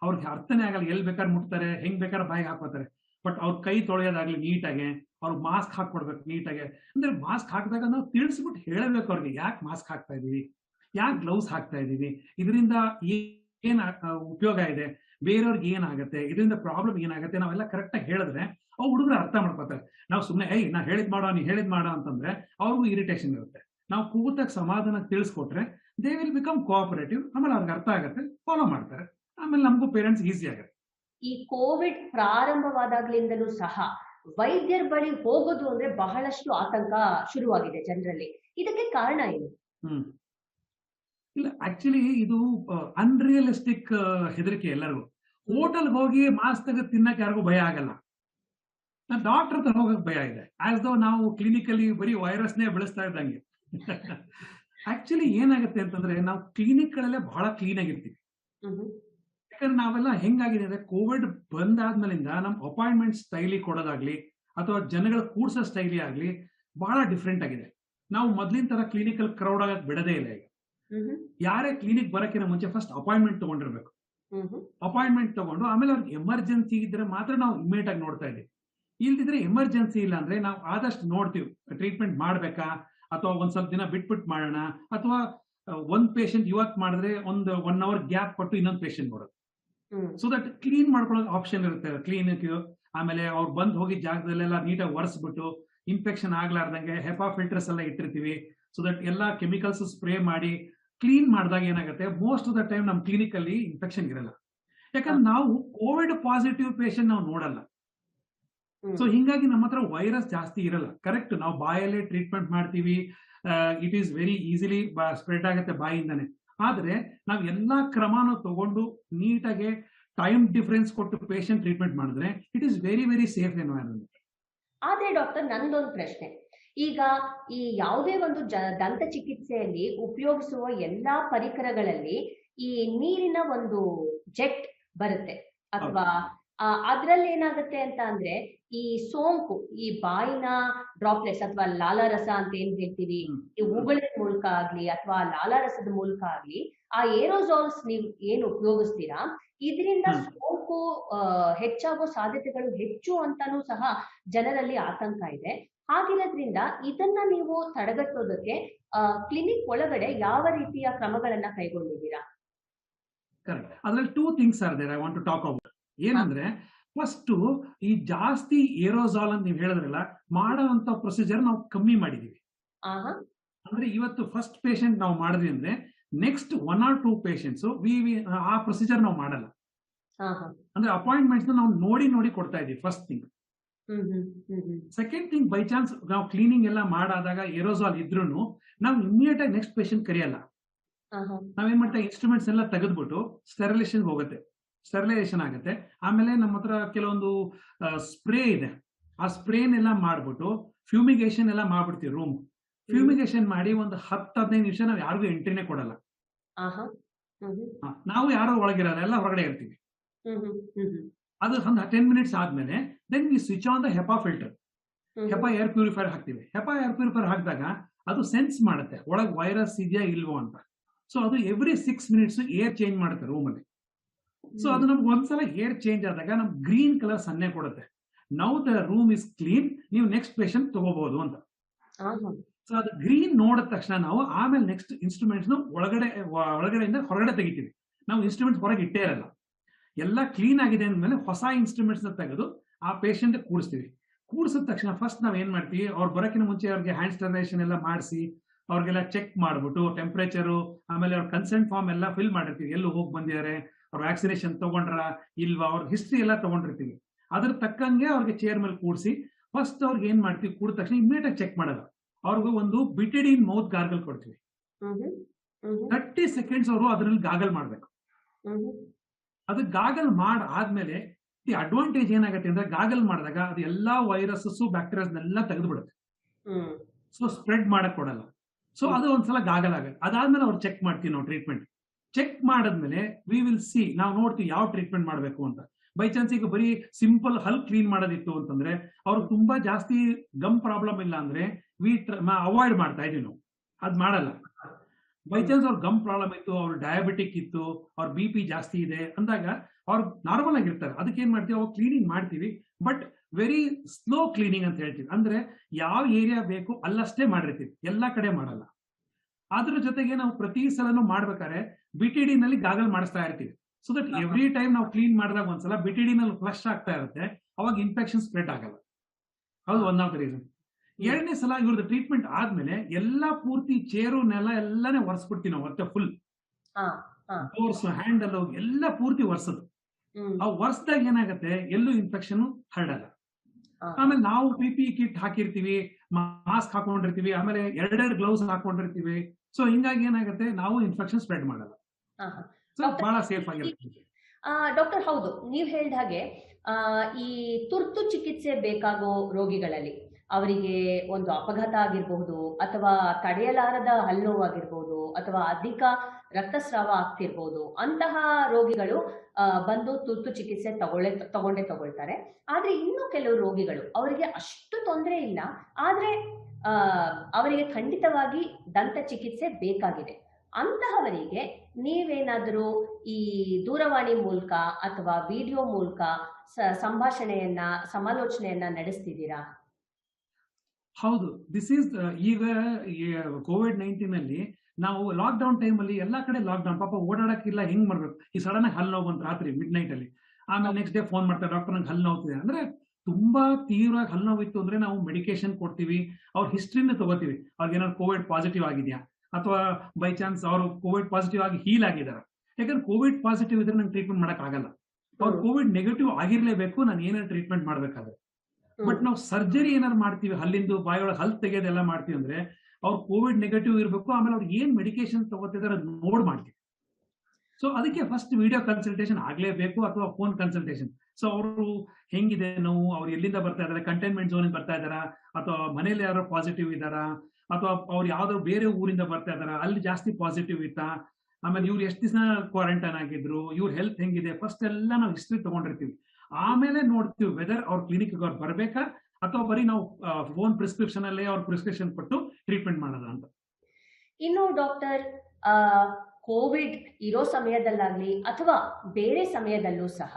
ಅವ್ರಿಗೆ ಅರ್ಥನೇ ಆಗಲ್ಲ ಎಲ್ ಬೇಕಾದ್ರೆ ಮುಟ್ತಾರೆ ಹೆಂಗ್ ಬೇಕಾದ್ರೆ ಬಾಯಿಗೆ ಹಾಕೋತಾರೆ ಬಟ್ ಅವ್ರ ಕೈ ತೊಳೆಯೋದಾಗ್ಲಿ ನೀಟಾಗೆ, ಅವ್ರ ಮಾಸ್ಕ್ ಹಾಕೊಡ್ಬೇಕು ನೀಟಾಗೆ. ಅಂದ್ರೆ ಮಾಸ್ಕ್ ಹಾಕಿದಾಗ ನಾವು ತಿಳಿಸ್ಬಿಟ್ಟು ಹೇಳಬೇಕು ಅವ್ರಿಗೆ, ಯಾಕೆ ಮಾಸ್ಕ್ ಹಾಕ್ತಾ ಇದೀವಿ? ಯಾಕೆ ಗ್ಲೌಸ್ ಹಾಕ್ತಾ ಇದೀವಿ? ಇದರಿಂದ ಏನ್ ಉಪಯೋಗ ಇದೆ? ಬೇರೆಯವ್ರಿಗೆ ಏನಾಗುತ್ತೆ? ಇದರಿಂದ ಪ್ರಾಬ್ಲಮ್ ಏನಾಗುತ್ತೆ? ನಾವೆಲ್ಲ ಕರೆಕ್ಟ್ ಆಗಿ ಹೇಳಿದ್ರೆ ಅವ್ರು ಹುಡುಗರು ಅರ್ಥ ಮಾಡ್ಕೋತಾರೆ. ನಾವು ಸುಮ್ಮನೆ ಏಯ್, ನಾ ಹೇಳಿದ್ ಮಾಡೋ, ನೀ ಹೇಳಿದ್ ಮಾಡೋ ಅಂತಂದ್ರೆ ಅವ್ರಿಗೂ ಇರಿಟೇಷನ್ ಇರುತ್ತೆ. ನಾವು ಕೂತಾಗ ಸಮಾಧಾನ ತಿಳಿಸ್ಕೊಟ್ರೆ ದೇ ವಿಲ್ ಬಿಕಮ್ ಕೋಆಪರೇಟಿವ್ ಆಮೇಲೆ ಅವ್ರಿಗೆ ಅರ್ಥ ಆಗುತ್ತೆ ಫಾಲೋ ಮಾಡ್ತಾರೆ. ಆಮೇಲೆ ನಮಗೂ ಪೇರೆಂಟ್ಸ್ ಈಸಿ ಆಗುತ್ತೆ. ಈ ಕೋವಿಡ್ ಪ್ರಾರಂಭವಾದಾಗ್ಲಿಂದಲೂ ಸಹ ವೈದ್ಯರ ಬಳಿ ಹೋಗೋದು ಅಂದ್ರೆ ಬಹಳಷ್ಟು ಆತಂಕ ಶುರುವಾಗಿದೆ ಜನರಲ್ಲಿ. ಇದಕ್ಕೆ ಕಾರಣ ಏನು? ಹ್ಮ್. ಇಲ್ಲ ಆಕ್ಚುಲಿ ಇದು ಅನ್ರಿಯಲಿಸ್ಟಿಕ್ ಹೆದರಿಕೆ ಎಲ್ಲರಿಗೂ. ಹೋಟೆಲ್ ಹೋಗಿ ಮಾಸ್ಕ್ ತೆಗೆದು ತಿನ್ನಕ್ಕೆ ಯಾರಿಗೂ ಭಯ ಆಗಲ್ಲ. ಡಾಕ್ಟರ್ ಹತ್ರ ಹೋಗಕ್ ಭಯ ಇದೆ. ಆಸ್ ದೋ ನಾವು ಕ್ಲಿನಿಕಲ್ಲಿ ಬರೀ ವೈರಸ್ನೇ ಬೆಳೆಸ್ತಾ ಇದ್ದಂಗೆ. ಆಕ್ಚುಲಿ ಏನಾಗುತ್ತೆ ಅಂತಂದ್ರೆ ನಾವು ಕ್ಲಿನಿಕ್ ಗಳಲ್ಲೇ ಬಹಳ ಕ್ಲೀನ್ ಆಗಿರ್ತೀವಿ. ಯಾಕಂದ್ರೆ ನಾವೆಲ್ಲ ಹೆಂಗಾಗಿದೆ ಅಂದ್ರೆ ಕೋವಿಡ್ ಬಂದಾದ್ಮೇಲಿಂದ ನಮ್ ಅಪಾಯಿಂಟ್ಮೆಂಟ್ ಸ್ಟೈಲಿ ಕೊಡೋದಾಗ್ಲಿ ಅಥವಾ ಜನಗಳ ಕೂಡ್ಸೋ ಸ್ಟೈಲಿ ಆಗ್ಲಿ ಬಹಳ ಡಿಫ್ರೆಂಟ್ ಆಗಿದೆ. ನಾವು ಮೊದ್ಲಿನ ತರ ಕ್ಲಿನಿಕಲ್ ಕ್ರೌಡ್ ಆಗಕ್ ಬಿಡದೇ ಇಲ್ಲ ಈಗ. ಯಾರೇ ಕ್ಲಿನಿಕ್ ಬರಕ್ಕಿಂತ ಮುಂಚೆ ಫಸ್ಟ್ ಅಪಾಯಿಂಟ್ಮೆಂಟ್ ತಗೊಂಡಿರ್ಬೇಕು. ಅಪಾಯಿಂಟ್ಮೆಂಟ್ ತಗೊಂಡು ಆಮೇಲೆ ಅವ್ರಿಗೆ ಎಮರ್ಜೆನ್ಸಿ ಇದ್ರೆ ಮಾತ್ರ ನಾವು ಇಮಿಡಿಯೇಟ್ ಆಗಿ ನೋಡ್ತಾ ಇದ್ದೀವಿ. ಇಲ್ದಿದ್ರೆ ಎಮರ್ಜೆನ್ಸಿ ಇಲ್ಲ ಅಂದ್ರೆ ನಾವು ಆದಷ್ಟು ನೋಡ್ತೀವಿ. ಟ್ರೀಟ್ಮೆಂಟ್ ಮಾಡ್ಬೇಕಾ? ಅಥವಾ ಒಂದ್ ಸ್ವಲ್ಪ ದಿನ ಬಿಟ್ಬಿಟ್ಟು ಮಾಡೋಣ? ಅಥವಾ ಒಂದ್ ಪೇಷಂಟ್ ಇವತ್ ಮಾಡಿದ್ರೆ ಒಂದು ಒನ್ ಅವರ್ ಗ್ಯಾಪ್ ಕೊಟ್ಟು ಇನ್ನೊಂದು ಪೇಷಂಟ್ ನೋಡೋದು ಸೊ ದಟ್ ಕ್ಲೀನ್ ಮಾಡ್ಕೊಳ್ಳೋ ಆಪ್ಷನ್ ಇರುತ್ತೆ. ಕ್ಲೀನ್ ಆಮೇಲೆ ಅವ್ರು ಬಂದ್ ಹೋಗಿ ಜಾಗದಲ್ಲೆಲ್ಲ ನೀಟಾಗಿ ಒರೆಸ್ಬಿಟ್ಟು ಇನ್ಫೆಕ್ಷನ್ ಆಗ್ಲಾರ್ದಂಗೆ ಹೆಪಾ ಫಿಲ್ಟರ್ಸ್ ಎಲ್ಲ ಇಟ್ಟಿರ್ತೀವಿ. ಸೊ ದಟ್ ಎಲ್ಲ ಕೆಮಿಕಲ್ಸ್ ಸ್ಪ್ರೇ ಮಾಡಿ ಕ್ಲೀನ್ ಮಾಡಿದಾಗ ಏನಾಗುತ್ತೆ? ಮೋಸ್ಟ್ ಆಫ್ ದ ಟೈಮ್ ನಮ್ಮ ಕ್ಲಿನಿಕ್ ಅಲ್ಲಿ ಇನ್ಫೆಕ್ಷನ್ ಇರಲ್ಲ. ಯಾಕಂದ್ರೆ ನಾವು ಕೋವಿಡ್ ಪಾಸಿಟಿವ್ ಪೇಷಂಟ್ ನಾವು ನೋಡಲ್ಲ. ಸೊ ಹಿಂಗಾಗಿ ನಮ್ಮ ಹತ್ರ ವೈರಸ್ ಜಾಸ್ತಿ ಇರಲ್ಲ. ಕರೆಕ್ಟ್ ನಾವು ಬಾಯಲ್ಲೇ ಟ್ರೀಟ್ಮೆಂಟ್ ಮಾಡ್ತೀವಿ. It is very easily spread ಆಗುತ್ತೆ ಬಾಯಿಂದಾನೆ. ಆದ್ರೆ ನಾವು ಎಲ್ಲಾ ಕ್ರಮನೂ ತಗೊಂಡು ನೀಟಾಗಿ ಟೈಮ್ ಡಿಫರೆನ್ಸ್ ಕೊಟ್ಟು ಪೇಷಂಟ್ ಟ್ರೀಟ್ಮೆಂಟ್ ಮಾಡಿದ್ರೆ it is very very safe environment ಆದ್ರೆ ಡಾಕ್ಟರ್ ನಂದೊಂದು ಪ್ರಶ್ನೆ. ಈಗ ಈ ಯಾವುದೇ ಒಂದು ಜ ದಂತ ಚಿಕಿತ್ಸೆಯಲ್ಲಿ ಉಪಯೋಗಿಸುವ ಎಲ್ಲಾ ಪರಿಕರಗಳಲ್ಲಿ ಈ ನೀರಿನ ಒಂದು ಜೆಟ್ ಬರುತ್ತೆ. ಅಥವಾ ಅದ್ರಲ್ಲಿ ಏನಾಗುತ್ತೆ ಅಂತ ಅಂದ್ರೆ ಈ ಸೋಂಕು ಈ ಬಾಯಿನ ಡ್ರಾಪ್ಲೆಟ್ಸ್ ಅಥವಾ ಲಾಲಾರಸ ಅಂತ ಏನ್ ಹೇಳ್ತೀವಿ? ಈ ಉಗುಳಿನ ಮೂಲಕ ಆಗ್ಲಿ ಅಥವಾ ಲಾಲಾರಸದ ಮೂಲಕ ಆಗ್ಲಿ ಆ ಏರೋಸಾಲ್ಸ್ ನೀವು ಏನು ಉಪಯೋಗಿಸ್ತೀರಾ? ಇದರಿಂದ ಸೋಂಕು ಆ, ಹೆಚ್ಚಾಗೋ ಸಾಧ್ಯತೆಗಳು ಹೆಚ್ಚು ಅಂತಾನೂ ಸಹ ಜನರಲ್ಲಿ ಆತಂಕ ಇದೆ. ಹಾಗಿರೋದ್ರಿಂದ ಇದನ್ನ ನೀವು ತಡೆಗಟ್ಟೋದಕ್ಕೆ ಕ್ಲಿನಿಕ್ ಒಳಗಡೆ ಯಾವ ರೀತಿಯ ಕ್ರಮಗಳನ್ನ ಕೈಗೊಂಡಿದ್ದೀರಾ? ಕರೆಕ್ಟ್. ಅದ್ರಲ್ಲಿ two things are there I want to talk about ಏನಂದ್ರೆ ಫಸ್ಟ್ ಈ ಜಾಸ್ತಿ ಏರೋಸಾಲ್ ಅಂತ ನೀವು ಹೇಳಿದ್ರಲ್ಲ ಮಾಡುವಂತ ಪ್ರೊಸೀಜರ್ ನಾವು ಕಮ್ಮಿ ಮಾಡಿದೀವಿ. ಅಂದ್ರೆ ಇವತ್ತು ಫಸ್ಟ್ ಪೇಷಂಟ್ ನಾವು ಮಾಡಿದ್ವಿ ಅಂದ್ರೆ next one or two patients we ಆ ಪ್ರೊಸೀಜರ್ ನಾವು ಮಾಡಲ್ಲ. ಅಂದ್ರೆ ಅಪಾಯಿಂಟ್ಮೆಂಟ್ಸ್ ನಾವು ನೋಡಿ ನೋಡಿ ಕೊಡ್ತಾ ಇದೀವಿ first thing second thing by chance ನಾವು ಕ್ಲೀನಿಂಗ್ ಎಲ್ಲ ಮಾಡಾದಾಗ ಏರೋಸಾಲ್ ಇದ್ರು ನಾವು ಇಮಿಡಿಯೇಟ್ ಆಗಿ ನೆಕ್ಸ್ಟ್ ಪೇಷಂಟ್ ಕರೆಯಲ್ಲ. ನಾವೇನ್ ಮಾಡ್ತಾ ಇನ್ಸ್ಟ್ರೂಮೆಂಟ್ಸ್ ಎಲ್ಲ ತೆಗೆದ್ಬಿಟ್ಟು ಸ್ಟೆರಿಲೇಷನ್ ಹೋಗುತ್ತೆ. ಸ್ಟೆರಿಲೈಸೇಷನ್ ಆಗುತ್ತೆ. ಆಮೇಲೆ ನಮ್ಮ ಹತ್ರ ಕೆಲವೊಂದು ಸ್ಪ್ರೇ ಇದೆ. ಆ ಸ್ಪ್ರೇನೆಲ್ಲ ಮಾಡ್ಬಿಟ್ಟು ಫ್ಯೂಮಿಗೇಷನ್ ಎಲ್ಲ ಮಾಡ್ಬಿಡ್ತೀವಿ ರೂಮ್ ಫ್ಯೂಮಿಗೇಷನ್ ಮಾಡಿ ಒಂದು ಹತ್ತು ಹದಿನೈದು ನಿಮಿಷ ನಾವು ಯಾರಿಗೂ ಎಂಟ್ರಿನೇ ಕೊಡಲ್ಲ. ನಾವು ಯಾರೋ ಒಳಗಿರಲ್ಲ ಎಲ್ಲ ಹೊರಗಡೆ ಇರ್ತೀವಿ. ಅದು ಒಂದು ಟೆನ್ ಮಿನಿಟ್ಸ್ ಆದ್ಮೇಲೆ then we switch on the HEPA filter HEPA air purifier ಹಾಕ್ತೀವಿ. ಹೆಪಾ ಏರ್ ಪ್ಯೂರಿಫೈರ್ ಹಾಕಿದಾಗ ಅದು ಸೆನ್ಸ್ ಮಾಡುತ್ತೆ. ಒಳಗೆ ವೈರಸ್ ಇದೆಯಾ ಇಲ್ವೋ ಅಂತ. ಸೊ ಅದು every six minutes air change ಮಾಡುತ್ತೆ ರೂಮಲ್ಲಿ ಸೊ ಅದು ನಮ್ಗೆ ಒಂದ್ಸಲ ಹೇರ್ ಚೇಂಜ್ ಆದಾಗ ನಮ್ಗೆ ಗ್ರೀನ್ ಕಲರ್ ಸನ್ನೆ ಕೊಡುತ್ತೆ. Now the room is clean ನೀವು ನೆಕ್ಸ್ಟ್ ಪೇಷಂಟ್ ತಗೋಬಹುದು ಅಂತ. ಸೊ ಅದು ಗ್ರೀನ್ ನೋಡಿದ ತಕ್ಷಣ ನಾವು ಆಮೇಲೆ ನೆಕ್ಸ್ಟ್ ಇನ್ಸ್ಟ್ರೂಮೆಂಟ್ಸ್ ಒಳಗಡೆ ಒಳಗಡೆಯಿಂದ ಹೊರಗಡೆ ತೆಗಿತೀವಿ. ನಾವು ಇನ್ಸ್ಟ್ರೂಮೆಂಟ್ಸ್ ಹೊರಗೆ ಇಟ್ಟೇ ಇರಲ್ಲ. ಎಲ್ಲ ಕ್ಲೀನ್ ಆಗಿದೆ ಅಂದ್ಮೇಲೆ ಹೊಸ ಇನ್ಸ್ಟ್ರೂಮೆಂಟ್ಸ್ ತೆಗೆದು ಆ ಪೇಷಂಟ್ ಕೂಡಿಸ್ತೀವಿ. ಕೂಡಿಸಿದ ತಕ್ಷಣ ಫಸ್ಟ್ ನಾವ್ ಏನ್ ಮಾಡ್ತೀವಿ ಅವ್ರು ಬರೋಕಿನ ಮುಂಚೆ ಅವ್ರಿಗೆ ಹ್ಯಾಂಡ್ ಸ್ಟರ್ಲೈಸೇಷನ್ ಎಲ್ಲ ಮಾಡಿಸಿ ಅವ್ರಿಗೆಲ್ಲ ಚೆಕ್ ಮಾಡ್ಬಿಟ್ಟು ಟೆಂಪರೇಚರು ಆಮೇಲೆ ಅವ್ರ ಕನ್ಸೆಂಟ್ ಫಾರ್ಮ್ ಎಲ್ಲ ಫಿಲ್ ಮಾಡಿರ್ತೀವಿ. ಎಲ್ಲೂ ಹೋಗಿ ಬಂದಿದ್ದಾರೆ? ಅವ್ರ ವ್ಯಾಕ್ಸಿನೇಷನ್ ತಗೊಂಡ್ರ ಇಲ್ವಾ? ಅವ್ರ ಹಿಸ್ಟ್ರಿ ಎಲ್ಲ ತಗೊಂಡಿರ್ತೀವಿ. ಅದ್ರ ತಕ್ಕಂಗೆ ಅವ್ರಿಗೆ ಚೇರ್ ಮೇಲೆ ಕೂಡಿಸಿ ಫಸ್ಟ್ ಅವ್ರಿಗೆ ಏನ್ ಮಾಡ್ತೀವಿ? ಕೂಡ ತಕ್ಷಣ ಇಮಿಡಿಯೇಟ್ ಆಗಿ ಚೆಕ್ ಮಾಡಲ್ಲ ಅವ್ರಿಗೂ ಒಂದು ಬಿಟಿಡಿನ್ ಮೌತ್ ಗಾರ್ಗಲ್ ಕೊಡ್ತೀವಿ. ತರ್ಟಿ ಸೆಕೆಂಡ್ಸ್ ಅವರು ಅದ್ರಲ್ಲಿ ಗಾಗಲ್ ಮಾಡ್ಬೇಕು. ಅದು ಗಾಗಲ್ ಮಾಡ್ ಆದ್ಮೇಲೆ ದಿ ಅಡ್ವಾಂಟೇಜ್ ಏನಾಗುತ್ತೆ ಅಂದ್ರೆ ಗಾಗಲ್ ಮಾಡಿದಾಗ ಅದು ಎಲ್ಲಾ ವೈರಸಸ್ ಬ್ಯಾಕ್ಟೀರಿಯಾಸ್ನೆಲ್ಲ ತೆಗೆದು ಬಿಡುತ್ತೆ ಸೊ ಸ್ಪ್ರೆಡ್ ಮಾಡಕ್ ಕೊಡಲ್ಲ. ಸೊ ಅದು ಒಂದ್ಸಲ ಗಾಗಲ್ ಆಗುತ್ತೆ. ಅದಾದ್ಮೇಲೆ ಅವ್ರು ಚೆಕ್ ಮಾಡ್ತೀವಿ ನಾವು ಟ್ರೀಟ್ಮೆಂಟ್ ಚೆಕ್ ಮಾಡಿದ್ಮೇಲೆ ವಿ ವಿಲ್ ಸಿ ನಾವು ನೋಡ್ತೀವಿ ಯಾವ ಟ್ರೀಟ್ಮೆಂಟ್ ಮಾಡಬೇಕು ಅಂತ. ಬೈ ಚಾನ್ಸ್ ಈಗ ಬರೀ ಸಿಂಪಲ್ ಹಲ್ ಕ್ಲೀನ್ ಮಾಡೋದಿತ್ತು ಅಂತಂದ್ರೆ ಅವ್ರು ತುಂಬಾ ಜಾಸ್ತಿ ಗಮ್ ಪ್ರಾಬ್ಲಮ್ ಇಲ್ಲ ಅಂದ್ರೆ ವಿ ಅವಾಯ್ಡ್ ಮಾಡ್ತಾ ಇದೀವಿ ನಾವು. ಅದ್ ಮಾಡಲ್ಲ. ಬೈ ಚಾನ್ಸ್ ಅವ್ರ ಗಮ್ ಪ್ರಾಬ್ಲಮ್ ಇತ್ತು, ಅವ್ರ ಡಯಾಬಿಟಿಕ್ ಇತ್ತು, ಅವ್ರ ಬಿ ಪಿ ಜಾಸ್ತಿ ಇದೆ ಅಂದಾಗ ಅವ್ರು ನಾರ್ಮಲ್ ಆಗಿರ್ತಾರೆ. ಅದಕ್ಕೆ ಏನ್ ಮಾಡ್ತೀವಿ? ಅವ್ರು ಕ್ಲೀನಿಂಗ್ ಮಾಡ್ತೀವಿ. ಬಟ್ ವೆರಿ ಸ್ಲೋ ಕ್ಲೀನಿಂಗ್ ಅಂತ ಹೇಳ್ತೀವಿ. ಅಂದ್ರೆ ಯಾವ ಏರಿಯಾ ಬೇಕು ಅಲ್ಲಷ್ಟೇ ಮಾಡಿರ್ತೀವಿ. ಎಲ್ಲಾ ಕಡೆ ಮಾಡಲ್ಲ. ಅದ್ರ ಜೊತೆಗೆ ನಾವು ಪ್ರತಿ ಸಲನು ಮಾಡ್ಬೇಕಾದ್ರೆ ಬಿಟಿಡಿ ನಲ್ಲಿ ಗಾಗಲ್ ಮಾಡಿಸ್ತಾ ಇರ್ತೀವಿ. ಸೊ ದಟ್ ಎವ್ರಿ ಟೈಮ್ ನಾವು ಕ್ಲೀನ್ ಮಾಡಿದಾಗ ಒಂದ್ಸಲ ಬಿ ಟಿ ಡಿ ನಲ್ಲಿ ಫ್ಲಶ್ ಆಗ್ತಾ ಇರುತ್ತೆ ಅವಾಗ ಇನ್ಫೆಕ್ಷನ್ ಸ್ಪ್ರೆಡ್ ಆಗಲ್ಲ. ಹೌದು ಒನ್ ಆಫ್ ದ ರೀಸನ್ ಎರಡನೇ ಸಲ ಇವ್ರದ್ದು ಟ್ರೀಟ್ಮೆಂಟ್ ಆದ್ಮೇಲೆ ಎಲ್ಲಾ ಪೂರ್ತಿ ಚೇರು ನೆಲ ಎಲ್ಲಾನೇ ಒರೆಸ್ಬಿಡ್ತೀವಿ ನಾವು ಮತ್ತೆ ಫುಲ್ ಡೋರ್ಸ್ ಹ್ಯಾಂಡಲ್ ಎಲ್ಲ ಪೂರ್ತಿ ಒರೆಸೋದು. ಆ ಒರೆಸ್ದಾಗ ಏನಾಗುತ್ತೆ? ಎಲ್ಲೂ ಇನ್ಫೆಕ್ಷನ್ ಹರಡಲ್ಲ. ಆಮೇಲೆ ನಾವು ಪಿಪಿ ಪಿ ಕಿಟ್ ಹಾಕಿರ್ತೀವಿ ಮಾಸ್ಕ್ ಹಾಕೊಂಡಿರ್ತೀವಿ ಆಮೇಲೆ ಎರಡೆರಡು ಗ್ಲೌಸ್ ಹಾಕೊಂಡಿರ್ತೀವಿ. ಸೊ ಹಿಂಗಾಗಿ ಏನಾಗುತ್ತೆ? ನಾವು ಇನ್ಫೆಕ್ಷನ್ ಸ್ಪ್ರೆಡ್ ಮಾಡಲ್ಲ. ಬಹಳ ಸೇಫ್ ಆಗಿರುತ್ತೆ ಆ ಡಾಕ್ಟರ್ ಹೌದು. ನೀವ್ ಹೇಳಿದ ಹಾಗೆ ಆ ಈ ತುರ್ತು ಚಿಕಿತ್ಸೆ ಬೇಕಾಗೋ ರೋಗಿಗಳಲ್ಲಿ ಅವರಿಗೆ ಒಂದು ಅಪಘಾತ ಆಗಿರಬಹುದು ಅಥವಾ ತಡೆಯಲಾರದ ಹಲ್ಲೋವಾಗಿರ್ಬೋದು ಅಥವಾ ಅಧಿಕ ರಕ್ತಸ್ರಾವ ಆಗ್ತಿರ್ಬೋದು. ಅಂತಹ ರೋಗಿಗಳು ಬಂದು ತುರ್ತು ಚಿಕಿತ್ಸೆ ತಗೊಳ್ಳೆ, ತಗೊಂಡೇ ತಗೊಳ್ತಾರೆ. ಆದ್ರೆ ಇನ್ನು ಕೆಲವು ರೋಗಿಗಳು ಅವರಿಗೆ ಅಷ್ಟು ತೊಂದರೆ ಇಲ್ಲ. ಆದ್ರೆ ಅವರಿಗೆ ಖಂಡಿತವಾಗಿ ದಂತ ಚಿಕಿತ್ಸೆ ಬೇಕಾಗಿದೆ. ಅಂತಹವರಿಗೆ ನೀವೇನಾದರೂ ಈ ದೂರವಾಣಿ ಮೂಲಕ ಅಥವಾ ವಿಡಿಯೋ ಮೂಲಕ ಸಂಭಾಷಣೆಯನ್ನ, ಸಮಾಲೋಚನೆಯನ್ನ ನಡೆಸ್ತಿದ್ದೀರಾ? ಹೌದು ದಿಸ್ ಈಸ್ ಈಗ ಕೋವಿಡ್ ನೈನ್ಟೀನ್ ಅಲ್ಲಿ ನಾವು ಲಾಕ್ ಡೌನ್ ಟೈಮ್ ಅಲ್ಲಿ ಎಲ್ಲಾ ಕಡೆ ಲಾಕ್ ಡೌನ್ ಪಾಪ ಓಡಾಡಕ್ಕಿಲ್ಲ ಹೆಂಗ್ ಮಾಡ್ಬೇಕು? ಈ ಸಡನ್ ಆಗಿ ಹಲ್ ನೋವು ಬಂತು ರಾತ್ರಿ ಮಿಡ್ ನೈಟ್ ಅಲ್ಲಿ. ಆಮೇಲೆ ನೆಕ್ಸ್ಟ್ ಡೇ ಫೋನ್ ಮಾಡ್ತಾರೆ ಡಾಕ್ಟರ್ ನಂಗೆ ಹಲ್ ನೋವುತ್ತಿದೆ ಅಂದ್ರೆ ತುಂಬಾ ತೀವ್ರ ಹಲ್ ನೋವಿತ್ತು ಅಂದ್ರೆ ನಾವು ಮೆಡಿಕೇಶನ್ ಕೊಡ್ತೀವಿ ಅವ್ರ ಹಿಸ್ಟ್ರಿನ ತಗೋತೀವಿ. ಅವ್ರಿಗೆ ಏನಾದ್ರು ಕೋವಿಡ್ ಪಾಸಿಟಿವ್ ಆಗಿದೆಯಾ? ಅಥವಾ ಬೈ ಚಾನ್ಸ್ ಅವರು ಕೋವಿಡ್ ಪಾಸಿಟಿವ್ ಆಗಿ ಹೀಲ್ ಆಗಿದಾರ ಯಾಕಂದ್ರೆ ಕೋವಿಡ್ ಪಾಸಿಟಿವ್ ಇದ್ರೆ ನಂಗೆ ಟ್ರೀಟ್ಮೆಂಟ್ ಮಾಡಕ್ ಆಗಲ್ಲ ಅವ್ರು ಕೋವಿಡ್ ನೆಗೆಟಿವ್ ಆಗಿರ್ಲೇಬೇಕು ನಾನು ಏನೇನು ಟ್ರೀಟ್ಮೆಂಟ್ ಮಾಡ್ಬೇಕಾದ್ರೆ. ಬಟ್ ನಾವು ಸರ್ಜರಿ ಏನಾದ್ರು ಮಾಡ್ತೀವಿ ಹಲ್ಲಿಂದು ಬಾಯೊಳಗೆ ಹಲ್ ತೆಗೆಯೋದೆಲ್ಲ ಮಾಡ್ತೀವಿ ಅಂದ್ರೆ ಅವ್ರು ಕೋವಿಡ್ ನೆಗೆಟಿವ್ ಇರಬೇಕು ಆಮೇಲೆ ಅವ್ರು ಏನ್ ಮೆಡಿಕೇಶನ್ ತಗೋತಿದಾರೆ ಅದ್ ನೋಡ್ ಮಾಡ್ತೀವಿ. ಸೊ ಅದಕ್ಕೆ ಫಸ್ಟ್ ವಿಡಿಯೋ ಕನ್ಸಲ್ಟೇಷನ್ ಆಗ್ಲೇಬೇಕು ಅಥವಾ ಫೋನ್ ಕನ್ಸಲ್ಟೇಷನ್ ಸೊ ಅವರು ಹೆಂಗಿದೆ ನೋವು ಅವ್ರು ಎಲ್ಲಿಂದ ಬರ್ತಾ ಇದಾರೆ ಕಂಟೈನ್ಮೆಂಟ್ ಝೋನ್ ಬರ್ತಾ ಇದಾರಾ ಅಥವಾ ಮನೇಲಿ ಯಾರೋ ಪಾಸಿಟಿವ್ ಇದಾರಾ ಅಥವಾ ಅವ್ರು ಯಾವ್ದಾದ್ರು ಬೇರೆ ಊರಿಂದ ಬರ್ತಾ ಇದಾರ ಅಲ್ಲಿ ಜಾಸ್ತಿ ಪಾಸಿಟಿವ್ ಇತ್ತಾ ಆಮೇಲೆ ಇವ್ರು ಎಷ್ಟು ದಿವಸ ಕ್ವಾರಂಟೈನ್ ಆಗಿದ್ರು ಇವ್ರ ಹೆಲ್ತ್ ಹೆಂಗಿದೆ ಫಸ್ಟ್ ಎಲ್ಲ ನಾವು ಹಿಸ್ಟ್ರಿ ತಗೊಂಡಿರ್ತೀವಿ. ಆಮೇಲೆ ನೋಡ್ತೀವಿ ವೆದರ್ ಅವ್ರ ಕ್ಲಿನಿಕ್ ಅವ್ರು ಬರ್ಬೇಕಾ ಅಥವಾ ಬರೀ ನಾವು ಫೋನ್ ಪ್ರಿಸ್ಕ್ರಿಪ್ಷನ್ ಅಲ್ಲೇ ಅವ್ರ ಪ್ರಿಸ್ಕ್ರಿಪ್ಷನ್ ಕೊಟ್ಟು ಟ್ರೀಟ್ಮೆಂಟ್ ಮಾಡೋದ ಅಂತ. ಇನ್ನು ಡಾಕ್ಟರ್ ಕೋವಿಡ್ ಇರೋ ಸಮಯದಲ್ಲಾಗ್ಲಿ ಅಥವಾ ಬೇರೆ ಸಮಯದಲ್ಲೂ ಸಹ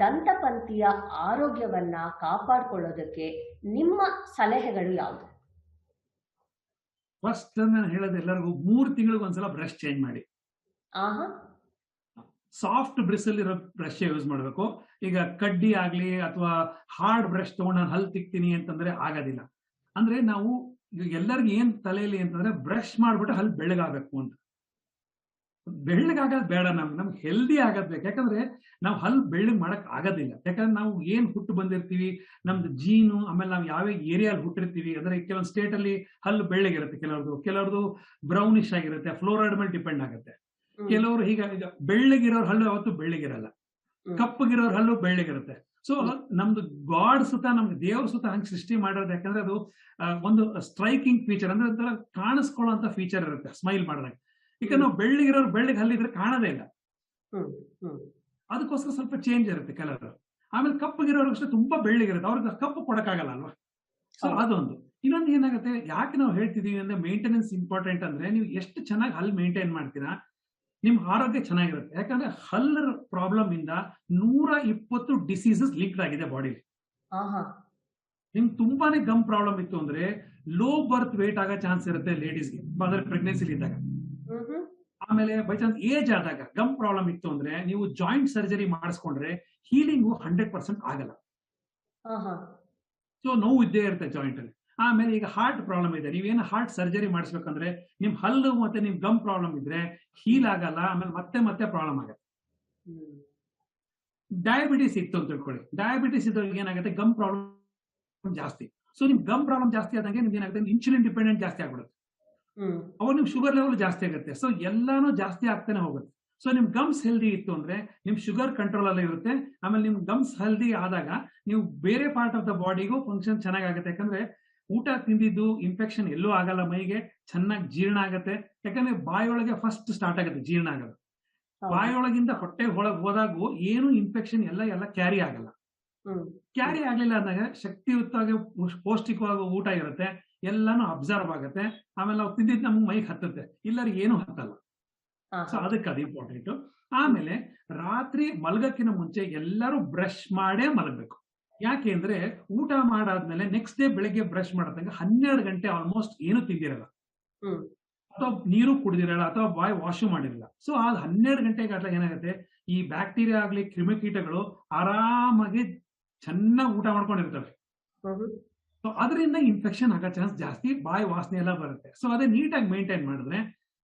ದಂತಪಂಥಿಯ ಆರೋಗ್ಯವನ್ನ ಕಾಪಾಡ್ಕೊಳ್ಳೋದಕ್ಕೆ ನಿಮ್ಮ ಸಲಹೆಗಳು ಯಾವುದು? ಫಸ್ಟ್ ನಾನು ಹೇಳೋದು ಎಲ್ಲರಿಗೂ ಮೂರು ತಿಂಗಳಿಗೆ ಒಂದ್ಸಲ ಬ್ರಷ್ ಚೇಂಜ್ ಮಾಡಿ. ಆಹಾ. ಸಾಫ್ಟ್ ಬ್ರಿಸಲ್ ಇರೋ ಬ್ರಷ್ ಯೂಸ್ ಮಾಡಬೇಕು. ಈಗ ಕಡ್ಡಿ ಆಗ್ಲಿ ಅಥವಾ ಹಾರ್ಡ್ ಬ್ರಷ್ ತಗೊಂಡು ನಾನು ಹಲ್ ತಿಕ್ತೀನಿ ಅಂತಂದ್ರೆ ಆಗೋದಿಲ್ಲ. ಅಂದ್ರೆ ನಾವು ಎಲ್ಲರಿಗೂ ಏನ್ ತಲೆಯಲ್ಲಿ ಅಂತಂದ್ರೆ ಬ್ರಷ್ ಮಾಡ್ಬಿಟ್ಟು ಹಲ್ ಬೆಳ್ಳಗಾಗಬೇಕು ಅಂತ. ಬೆಳ್ಳಗಾಗೋದು ಬೇಡ ನಮ್ಗೆ ನಮ್ಗೆ ಹೆಲ್ದಿ ಆಗದ್ ಬೇಕು. ಯಾಕಂದ್ರೆ ನಾವು ಹಲ್ ಬೆಳ್ಳಗ್ ಮಾಡಕ್ ಆಗೋದಿಲ್ಲ. ಯಾಕಂದ್ರೆ ನಾವು ಏನ್ ಹುಟ್ಟು ಬಂದಿರ್ತೀವಿ, ನಮ್ದು ಜೀನು, ಆಮೇಲೆ ನಾವು ಯಾವ ಏರಿಯಾಲ್ ಹುಟ್ಟಿರ್ತೀವಿ, ಅಂದ್ರೆ ಕೆಲವೊಂದು ಸ್ಟೇಟ್ ಅಲ್ಲಿ ಹಲ್ಲು ಬೆಳ್ಳಗಿರುತ್ತೆ. ಕೆಲವ್ರದ್ದು ಕೆಲವ್ರದ್ದು ಬ್ರೌನಿಶ್ ಆಗಿರುತ್ತೆ ಫ್ಲೋರೈಡ್ ಮೇಲೆ ಡಿಪೆಂಡ್ ಆಗುತ್ತೆ. ಕೆಲವರು ಈಗ ಈಗ ಬೆಳ್ಳಗಿರೋರ್ ಹಲ್ಲು ಯಾವತ್ತು ಬೆಳ್ಳಗಿರಲ್ಲ. ಕಪ್ಪಗಿರೋರ್ ಹಲ್ಲು ಬೆಳ್ಳಗಿರುತ್ತೆ. ಸೊ ನಮ್ದು ಗಾಡ್ ಸುತ್ತ ನಮ್ಗೆ ದೇವ್ರ ಸುತ್ತ ಹಂಗೆ ಸೃಷ್ಟಿ ಮಾಡಿರೋದು ಯಾಕಂದ್ರೆ ಅದು ಒಂದು ಸ್ಟ್ರೈಕಿಂಗ್ ಫೀಚರ್ ಅಂದ್ರೆ ಒಂಥರ ಕಾಣಿಸ್ಕೊಳ್ಳೋಂತ ಫೀಚರ್ ಇರುತ್ತೆ ಸ್ಮೈಲ್ ಮಾಡಿದಾಗ. ಈಗ ನಾವು ಬೆಳ್ಳಗಿರೋರು ಬೆಳ್ಳಗೆ ಹಲ್ಲಿದ್ರೆ ಕಾಣೋದೇ ಇಲ್ಲ. ಅದಕ್ಕೋಸ್ಕರ ಸ್ವಲ್ಪ ಚೇಂಜ್ ಇರುತ್ತೆ ಕೆಲವರು. ಆಮೇಲೆ ಕಪ್ಪಗಿರೋರು ಅಷ್ಟೇ ತುಂಬಾ ಬೆಳ್ಳಗಿರುತ್ತೆ. ಅವ್ರಿಗೆ ಕಪ್ಪು ಕೊಡಕ್ಕಾಗಲ್ಲ ಅಲ್ವಾ? ಸೊ. ಅದೊಂದು. ಇನ್ನೊಂದು ಏನಾಗುತ್ತೆ ಯಾಕೆ ನಾವು ಹೇಳ್ತಿದೀವಿ ಅಂದ್ರೆ ಮೇಂಟೆನೆನ್ಸ್ ಇಂಪಾರ್ಟೆಂಟ್ ಅಂದ್ರೆ ನೀವು ಎಷ್ಟು ಚೆನ್ನಾಗಿ ಹಲ್ಲು ಮೇಂಟೈನ್ ಮಾಡ್ತೀರಾ ನಿಮ್ ಆರೋಗ್ಯ ಚೆನ್ನಾಗಿರುತ್ತೆ. ಯಾಕಂದ್ರೆ ಹಲ್ಲರ್ ಪ್ರಾಬ್ಲಮ್ ಇಂದ ನೂರ ಇಪ್ಪತ್ತು ಡಿಸೀಸಸ್ ಲಿಂಕ್ಡ್ ಆಗಿದೆ ಬಾಡಿಲಿ ನಿಮ್ಗೆ ತುಂಬಾನೇ ಗಮ್ ಪ್ರಾಬ್ಲಮ್ ಇತ್ತು ಅಂದ್ರೆ ಲೋ ಬರ್ತ್ ವೇಟ್ ಆಗೋ ಚಾನ್ಸ್ ಇರುತ್ತೆ ಲೇಡೀಸ್ಗೆ ಅಂದ್ರೆ ಪ್ರೆಗ್ನೆನ್ಸಿಲಿ ಇದ್ದಾಗ. ಆಮೇಲೆ ಬೈ ಚಾನ್ಸ್ ಏಜ್ ಆದಾಗ ಗಮ್ ಪ್ರಾಬ್ಲಮ್ ಇತ್ತು ಅಂದ್ರೆ ನೀವು ಜಾಯಿಂಟ್ ಸರ್ಜರಿ ಮಾಡಿಸ್ಕೊಂಡ್ರೆ ಹೀಲಿಂಗು ಹಂಡ್ರೆಡ್ ಪರ್ಸೆಂಟ್ ಆಗಲ್ಲ. ಸೊ ನೋವು ಇದ್ದೇ ಇರುತ್ತೆ ಜಾಯಿಂಟ್ ಅಲ್ಲಿ. ಆಮೇಲೆ ಈಗ ಹಾರ್ಟ್ ಪ್ರಾಬ್ಲಮ್ ಇದೆ. ನೀವೇನು ಹಾರ್ಟ್ ಸರ್ಜರಿ ಮಾಡಿಸ್ಬೇಕಂದ್ರೆ ನಿಮ್ ಹಲ್ಲು ಮತ್ತೆ ನಿಮ್ ಗಮ್ ಪ್ರಾಬ್ಲಮ್ ಇದ್ರೆ ಹೀಲ್ ಆಗಲ್ಲ ಆಮೇಲೆ ಮತ್ತೆ ಮತ್ತೆ ಪ್ರಾಬ್ಲಮ್ ಆಗುತ್ತೆ. ಡಯಾಬಿಟಿಸ್ ಇತ್ತು ಅಂತ ತಿಳ್ಕೊಳ್ಳಿ. ಡಯಾಬಿಟಿಸ್ ಇದ್ದವ್ರಿಗೆ ಏನಾಗುತ್ತೆ? ಗಮ್ ಪ್ರಾಬ್ಲಮ್ ಜಾಸ್ತಿ. ಸೊ ನಿಮ್ ಗಮ್ ಪ್ರಾಬ್ಲಮ್ ಜಾಸ್ತಿ ಆದಂಗೆ ನಿಮ್ಗೆ ಏನಾಗುತ್ತೆ? ಇನ್ಸುಲಿನ್ ಡಿಪೆಂಡೆಂಟ್ ಜಾಸ್ತಿ ಆಗ್ಬಿಡುತ್ತೆ. ಅವಾಗ ನಿಮ್ ಶುಗರ್ ಲೆವೆಲ್ ಜಾಸ್ತಿ ಆಗುತ್ತೆ. ಸೊ ಎಲ್ಲಾನು ಜಾಸ್ತಿ ಆಗ್ತಾನೆ ಹೋಗುತ್ತೆ. ಸೊ ನಿಮ್ ಗಮ್ಸ್ ಹೆಲ್ದಿ ಇತ್ತು ಅಂದ್ರೆ ನಿಮ್ ಶುಗರ್ ಕಂಟ್ರೋಲ್ ಅಲ್ಲಿ ಇರುತ್ತೆ. ಆಮೇಲೆ ನಿಮ್ ಗಮ್ಸ್ ಹೆಲ್ದಿ ಆದಾಗ ನೀವು ಬೇರೆ ಪಾರ್ಟ್ ಆಫ್ ದ ಬಾಡಿಗೂ ಫಂಕ್ಷನ್ ಚೆನ್ನಾಗಾಗುತ್ತೆ. ಯಾಕಂದ್ರೆ ಊಟ ತಿಂದಿದ್ದು ಇನ್ಫೆಕ್ಷನ್ ಎಲ್ಲೂ ಆಗಲ್ಲ ಮೈಗೆ ಚೆನ್ನಾಗಿ ಜೀರ್ಣ ಆಗತ್ತೆ. ಯಾಕಂದ್ರೆ ಬಾಯಿಯೊಳಗೆ ಫಸ್ಟ್ ಸ್ಟಾರ್ಟ್ ಆಗುತ್ತೆ ಜೀರ್ಣ ಆಗೋದು. ಬಾಯಿಯೊಳಗಿಂದ ಬಾಯೊಳಗಿಂದ ಹೊಟ್ಟೆ ಒಳಗೆ ಹೋದಾಗೂ ಏನು ಇನ್ಫೆಕ್ಷನ್ ಎಲ್ಲ ಎಲ್ಲ ಕ್ಯಾರಿ ಆಗಲ್ಲ. ಕ್ಯಾರಿ ಆಗ್ಲಿಲ್ಲ ಅಂದಾಗ ಶಕ್ತಿಯುತವಾಗಿ ಪೌಷ್- ಪೌಷ್ಟಿಕವಾಗಿ ಊಟ ಇರುತ್ತೆ ಎಲ್ಲಾನು ಅಬ್ಸರ್ವ್ ಆಗುತ್ತೆ. ಆಮೇಲೆ ನಾವು ತಿಂದಿದ್ದು ನಮ್ಗೆ ಮೈಗೆ ಹತ್ತುತ್ತೆ. ಇಲ್ಲರಿಗೆ ಏನು ಹತ್ತಲ್ಲ. ಸೊ ಅದಕ್ಕೆ ಅದು ಇಂಪಾರ್ಟೆಂಟ್ ಆಮೇಲೆ ರಾತ್ರಿ ಮಲಗಕ್ಕಿಂತ ಮುಂಚೆ ಎಲ್ಲರೂ ಬ್ರಷ್ ಮಾಡೇ ಮಲಗಬೇಕು. ಯಾಕೆ ಅಂದ್ರೆ ಊಟ ಮಾಡಾದ್ಮೇಲೆ ನೆಕ್ಸ್ಟ್ ಡೇ ಬೆಳಗ್ಗೆ ಬ್ರಷ್ ಮಾಡತಂಗ ಹನ್ನೆರಡು ಗಂಟೆ ಆಲ್ಮೋಸ್ಟ್ ಏನು ತಿಂದಿರಲ್ಲ. ಅಥವಾ ನೀರು ಕುಡಿದಿರಲ್ಲ ಅಥವಾ ಬಾಯ್ ವಾಶು ಮಾಡಿರಲ್ಲ. ಸೊ ಆ ಹನ್ನೆರಡು ಗಂಟೆಗಾಟ್ಲೆ ಏನಾಗುತ್ತೆ? ಈ ಬ್ಯಾಕ್ಟೀರಿಯಾ ಆಗ್ಲಿ ಕ್ರಿಮಿಕೀಟಗಳು ಆರಾಮಾಗಿ ಚೆನ್ನಾಗಿ ಊಟ ಮಾಡ್ಕೊಂಡಿರ್ತವೆ. ಸೊ ಅದರಿಂದ ಇನ್ಫೆಕ್ಷನ್ ಆಗೋ ಚಾನ್ಸ್ ಜಾಸ್ತಿ ಬಾಯಿ ವಾಸನೆ ಎಲ್ಲ ಬರುತ್ತೆ. ಸೊ ಅದೇ ನೀಟಾಗಿ ಮೇಂಟೈನ್ ಮಾಡಿದ್ರೆ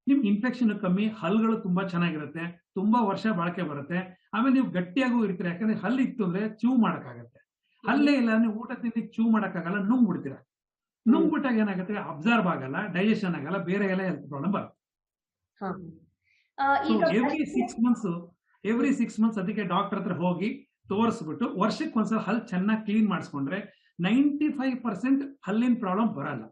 ನಿಮ್ಗೆ ಇನ್ಫೆಕ್ಷನ್ ಕಮ್ಮಿ ಹಲ್ಗಳು ತುಂಬಾ ಚೆನ್ನಾಗಿರುತ್ತೆ ತುಂಬಾ ವರ್ಷ ಬಾಳಿಕೆ ಬರುತ್ತೆ. ಆಮೇಲೆ ನೀವು ಗಟ್ಟಿಯಾಗೂ ಇರ್ತೀರಿ. ಯಾಕಂದ್ರೆ ಹಲ್ ಇತ್ತು ಅಂದ್ರೆ ಚೂ ಮಾಡಕ್ಕಾಗತ್ತೆ ಹಲ್ಲೇ ಇಲ್ಲ ಅಂದ್ರೆ ಊಟ ತಿಂದು ಚೂ ಮಾಡೋಕ್ಕಾಗಲ್ಲ ನುಂಗ್ ನುಂಗ್ಬಿಟ್ಟಾಗ ನುಂಗ್ ಬಿಟ್ಟಾಗ ಏನಾಗುತ್ತೆ? ಅಬ್ಸರ್ವ್ ಆಗಲ್ಲ ಡೈಜೆಷನ್ ಆಗಲ್ಲ ಬೇರೆ ಎಲ್ಲ ಹೆಲ್ತ್ ಪ್ರಾಬ್ಲಮ್ ಬರುತ್ತೆ. Every six months every six months ಅದಕ್ಕೆ ಡಾಕ್ಟರ್ ಹತ್ರ ಹೋಗಿ ತೋರಿಸ್ಬಿಟ್ಟು ವರ್ಷಕ್ಕೆ ಒಂದ್ಸಲ ಹಲ್ ಚೆನ್ನಾಗಿ ಕ್ಲೀನ್ ಮಾಡಿಸ್ಕೊಂಡ್ರೆ ನೈಂಟಿ ಫೈವ್ ಪರ್ಸೆಂಟ್ ಹಲ್ಲಿನ ಪ್ರಾಬ್ಲಮ್ ಬರಲ್ಲ.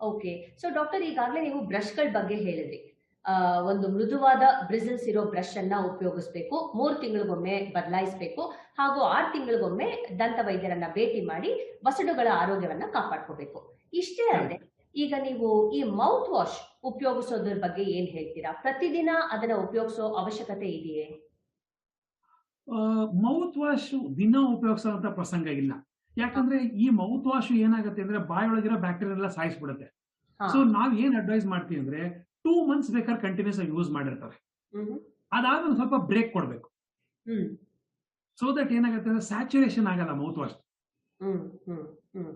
ಓಕೆ ಸೊ ಡಾಕ್ಟರ್ ಈಗಾಗಲೇ ನೀವು ಬ್ರಷ್ಗಳ ಬಗ್ಗೆ ಹೇಳಿದ್ರಿ. ಒಂದು ಮೃದುವಾದ ಬ್ರಿಸಲ್ಸ್ ಇರೋ ಬ್ರಷ್ ಅನ್ನ ಉಪಯೋಗಿಸ್ಬೇಕು. ಮೂರು ತಿಂಗಳಿಗೊಮ್ಮೆ ಬದಲಾಯಿಸಬೇಕು. ಹಾಗೂ ಆರು ತಿಂಗಳಿಗೊಮ್ಮೆ ದಂತ ವೈದ್ಯರನ್ನ ಭೇಟಿ ಮಾಡಿ ವಸಡುಗಳ ಆರೋಗ್ಯವನ್ನ ಕಾಪಾಡ್ಕೋಬೇಕು. ಇಷ್ಟೇ ಅಲ್ಲದೆ ಈಗ ನೀವು ಈ ಮೌತ್ ವಾಶ್ ಉಪಯೋಗಿಸೋದ್ರ ಬಗ್ಗೆ ಏನ್ ಹೇಳ್ತೀರಾ? ಪ್ರತಿದಿನ ಅದನ್ನ ಉಪಯೋಗಿಸೋ ಅವಶ್ಯಕತೆ ಇದೆಯೇ? ಮೌತ್ ವಾಶ್ ದಿನ ಉಪಯೋಗಿಸೋದಂತ ಪ್ರಸಂಗ ಇಲ್ಲ. ಯಾಕಂದ್ರೆ ಈ ಮೌತ್ ವಾಶ್ ಏನಾಗುತ್ತೆ ಅಂದ್ರೆ ಬಾಯೊಳಗಿರೋ ಬ್ಯಾಕ್ಟೀರಿಯಾ ಎಲ್ಲ ಸಾಯಿಸ್ಬಿಡುತ್ತೆ. ಸೊ ನಾವ್ ಏನ್ ಅಡ್ವೈಸ್ ಮಾಡ್ತೀವಿ ಅಂದ್ರೆ ಟೂ ಮಂತ್ಸ್ ಬೇಕಾದ್ರೆ ಕಂಟಿನ್ಯೂಸ್ ಆಗಿ ಯೂಸ್ ಮಾಡಿರ್ತಾರೆ. ಅದಾದ ಅದಾದ್ಮೇಲೆ ಸ್ವಲ್ಪ ಬ್ರೇಕ್ ಕೊಡ್ಬೇಕು. ಸೊ ದಟ್ ಏನಾಗುತ್ತೆ ಅಂದ್ರೆ ಸ್ಯಾಚುರೇಷನ್ ಆಗಲ್ಲ ಮೌತ್ ವಾಶ್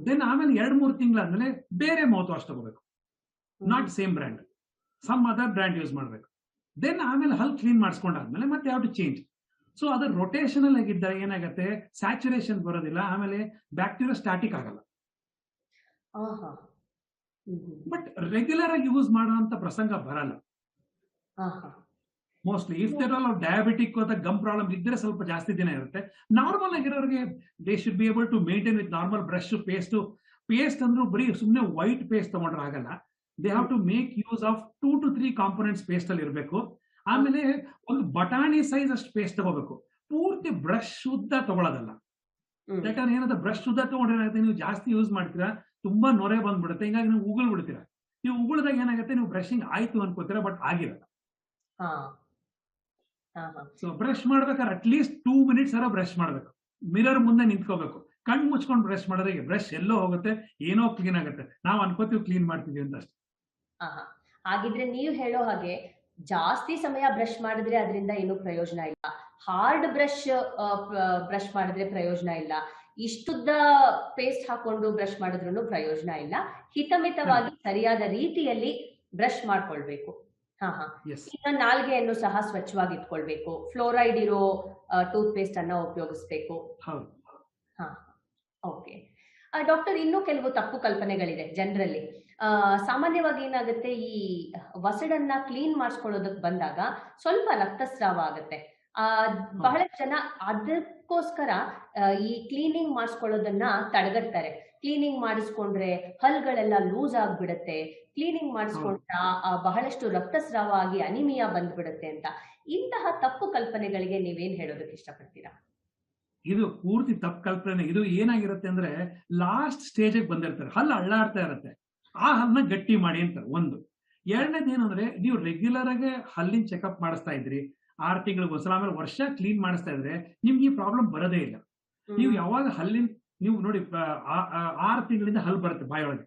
ದೆನ್ ಆಮೇಲೆ ಎರಡ್ ಮೂರು ತಿಂಗಳಾದ್ಮೇಲೆ ಬೇರೆ ಮೌತ್ ವಾಶ್ ತಗೋಬೇಕು not same brand some other brand use ಮಾಡಬೇಕು. ದೆನ್ ಆಮೇಲೆ ಹಲ್ ಕ್ಲೀನ್ ಮಾಡಿಸ್ಕೊಂಡಾದ್ಮೇಲೆ ಮತ್ತೆ ಯಾವ್ದು ಟು ಚೇಂಜ್ ಸೊ ಅದು ರೊಟೇಷನಲ್ ಆಗಿದ್ದಾಗ ಏನಾಗುತ್ತೆ? ಸ್ಯಾಚುರೇಷನ್ ಬರೋದಿಲ್ಲ. ಆಮೇಲೆ ಬ್ಯಾಕ್ಟೀರಿಯಾ ಸ್ಟಾಟಿಕ್ ಆಗಲ್ಲ. ಬಟ್ ರೆಗ್ಯುಲರ್ ಆಗಿ ಯೂಸ್ ಮಾಡುವಂತ ಪ್ರಸಂಗ ಬರಲ್ಲ. Mostly if they're all diabetic ಅಂತ ಗಮ್ ಪ್ರಾಬ್ಲಮ್ ಇದ್ರೆ ಸ್ವಲ್ಪ ಜಾಸ್ತಿ ದಿನ ಇರುತ್ತೆ. Normal ಆಗಿರೋರಿಗೆ they should be able to maintain with normal brush paste paste ಅಂದ್ರೂ ಬರೀ ಸುಮ್ಮನೆ ವೈಟ್ ಪೇಸ್ಟ್ ತಗೊಂಡ್ರೆ ಆಗಲ್ಲ. They have to make use of two to three components paste ಅಲ್ಲಿ ಇರಬೇಕು. ಆಮೇಲೆ ಒಂದು ಬಟಾಣಿ ಸೈಜ್ ಅಷ್ಟು ಪೇಸ್ಟ್ ತಗೋಬೇಕು. ಪೂರ್ತಿ ಬ್ರಷ್ ಉದ್ದ ತಗೊಳ್ಳೋದಲ್ಲ. ಯಾಕಂದ್ರೆ ಏನಾದ್ರೂ ಬ್ರಷ್ ಉದ್ದ ತಗೊಂಡ್ರೆ ನೀವು ಜಾಸ್ತಿ ಯೂಸ್ ಮಾಡ್ತೀರಾ? ತುಂಬಾ ನೊರೆ ಬಂದ್ಬಿಡುತ್ತೆ. ಹಿಂಗಾಗಿ ನೀವು ಉಗುಳ್ ಬಿಡ್ತೀರಾ. ನೀವು ಉಗುಳದಾಗ ಏನಾಗುತ್ತೆ? ನೀವು ಬ್ರಷಿಂಗ್ ಆಯ್ತು ಅನ್ಕೋತೀರಾ ಬಟ್ ಆಗಿರಲ್ಲ ಸೊ ಬ್ರಷ್ ಮಾಡ್ಬೇಕಾದ್ರೆ ಅಟ್ಲೀಸ್ಟ್ ಟೂ ಮಿನಿಟ್ಸ್ ಅರ ಬ್ರಷ್ ಮಾಡ್ಬೇಕು. ಮಿರರ್ ಮುಂದೆ ನಿಂತ್ಕೋಬೇಕು. ಕಣ್ ಮುಚ್ಕೊಂಡು ಬ್ರಷ್ ಮಾಡಿದ್ರೆ ಬ್ರಷ್ ಎಲ್ಲೋ ಹೋಗುತ್ತೆ ಏನೋ ಕ್ಲೀನ್ ಆಗುತ್ತೆ. ನಾವು ಅನ್ಕೋತೀವಿ ಕ್ಲೀನ್ ಮಾಡ್ತೀವಿ ಅಂತ ಅಷ್ಟೇ. ಹಾಗಿದ್ರೆ ನೀವು ಹೇಳೋ ಹಾಗೆ ಜಾಸ್ತಿ ಸಮಯ ಬ್ರಷ್ ಮಾಡಿದ್ರೆ ಅದರಿಂದ ಏನು ಪ್ರಯೋಜನ ಇಲ್ಲ. ಹಾರ್ಡ್ ಬ್ರಷ್ ಬ್ರಷ್ ಮಾಡಿದ್ರೆ ಪ್ರಯೋಜನ ಇಲ್ಲ. ಇಷ್ಟುದ್ದ ಪೇಸ್ಟ್ ಹಾಕೊಂಡು ಬ್ರಷ್ ಮಾಡಿದ್ರು ಪ್ರಯೋಜನ ಇಲ್ಲ. ಹಿತಮಿತವಾಗಿ ಸರಿಯಾದ ರೀತಿಯಲ್ಲಿ ಬ್ರಷ್ ಮಾಡ್ಕೊಳ್ಬೇಕು. ಹಾ ಹಾ. ಇನ್ನು ನಾಲ್ಗೆಯನ್ನು ಸಹ ಸ್ವಚ್ಛವಾಗಿ ಇಟ್ಕೊಳ್ಬೇಕು. ಫ್ಲೋರೈಡ್ ಇರೋ ಟೂತ್ ಪೇಸ್ಟ್ ಅನ್ನ ಉಪಯೋಗಿಸ್ಬೇಕು. ಹಾ ಓಕೆ ಡಾಕ್ಟರ್ ಇನ್ನೂ ಕೆಲವು ತಪ್ಪು ಕಲ್ಪನೆಗಳಿದೆ ಜನರಲ್ಲಿ. ಸಾಮಾನ್ಯವಾಗಿ ಏನಾಗುತ್ತೆ ಈ ವಸಡನ್ನ ಕ್ಲೀನ್ ಮಾಡಿಸ್ಕೊಳ್ಳೋದಕ್ಕೆ ಬಂದಾಗ ಸ್ವಲ್ಪ ರಕ್ತಸ್ರಾವ ಆಗುತ್ತೆ. ಆ ಬಹಳಷ್ಟು ಜನ ಅದಕ್ಕೋಸ್ಕರ ಈ ಕ್ಲೀನಿಂಗ್ ಮಾಡಿಸ್ಕೊಳ್ಳೋದನ್ನ ತಡೆಗಟ್ತಾರೆ. ಕ್ಲೀನಿಂಗ್ ಮಾಡಿಸ್ಕೊಂಡ್ರೆ ಹಲ್ಗಳೆಲ್ಲ ಲೂಸ್ ಆಗ್ಬಿಡತ್ತೆ. ಕ್ಲೀನಿಂಗ್ ಮಾಡಿಸ್ಕೊಂಡ್ರೆ ಬಹಳಷ್ಟು ರಕ್ತಸ್ರಾವ ಆಗಿ ಅನಿಮಿಯಾ ಬಂದ್ಬಿಡುತ್ತೆ ಅಂತ. ಇಂತಹ ತಪ್ಪು ಕಲ್ಪನೆಗಳಿಗೆ ನೀವೇನ್ ಹೇಳೋದಕ್ಕೆ ಇಷ್ಟಪಡ್ತೀರಾ? ಇದು ಪೂರ್ತಿ ತಪ್ಪು ಕಲ್ಪನೆ. ಇದು ಏನಾಗಿರುತ್ತೆ ಅಂದ್ರೆ ಲಾಸ್ಟ್ ಸ್ಟೇಜ್ ಬಂದಿರ್ತಾರೆ. ಹಲ್ಲು ಅಳ್ಳಾಡ್ತಾ ಇರುತ್ತೆ. ಆ ಹಲ್ಲನ್ನ ಗಟ್ಟಿ ಮಾಡಿ ಅಂತ ಒಂದು. ಎರಡನೇದು ಏನಂದ್ರೆ ನೀವು ರೆಗ್ಯುಲರ್ ಆಗಿ ಹಲ್ಲಿನ ಚೆಕಪ್ ಮಾಡಿಸ್ತಾ ಇದ್ರಿ. ಆರು ತಿಂಗಳಿಗೆ ಒಂದ್ಸಲ ಆಮೇಲೆ ವರ್ಷ ಕ್ಲೀನ್ ಮಾಡಿಸ್ತಾ ಇದ್ರೆ ನಿಮ್ಗೆ ಈ ಪ್ರಾಬ್ಲಮ್ ಬರೋದೇ ಇಲ್ಲ. ನೀವು ಯಾವಾಗ ಹಲ್ಲಿನ ನೀವು ನೋಡಿ ಆರು ತಿಂಗಳಿಂದ ಹಲ್ಲು ಬರುತ್ತೆ ಬಾಯೊಳಗೆ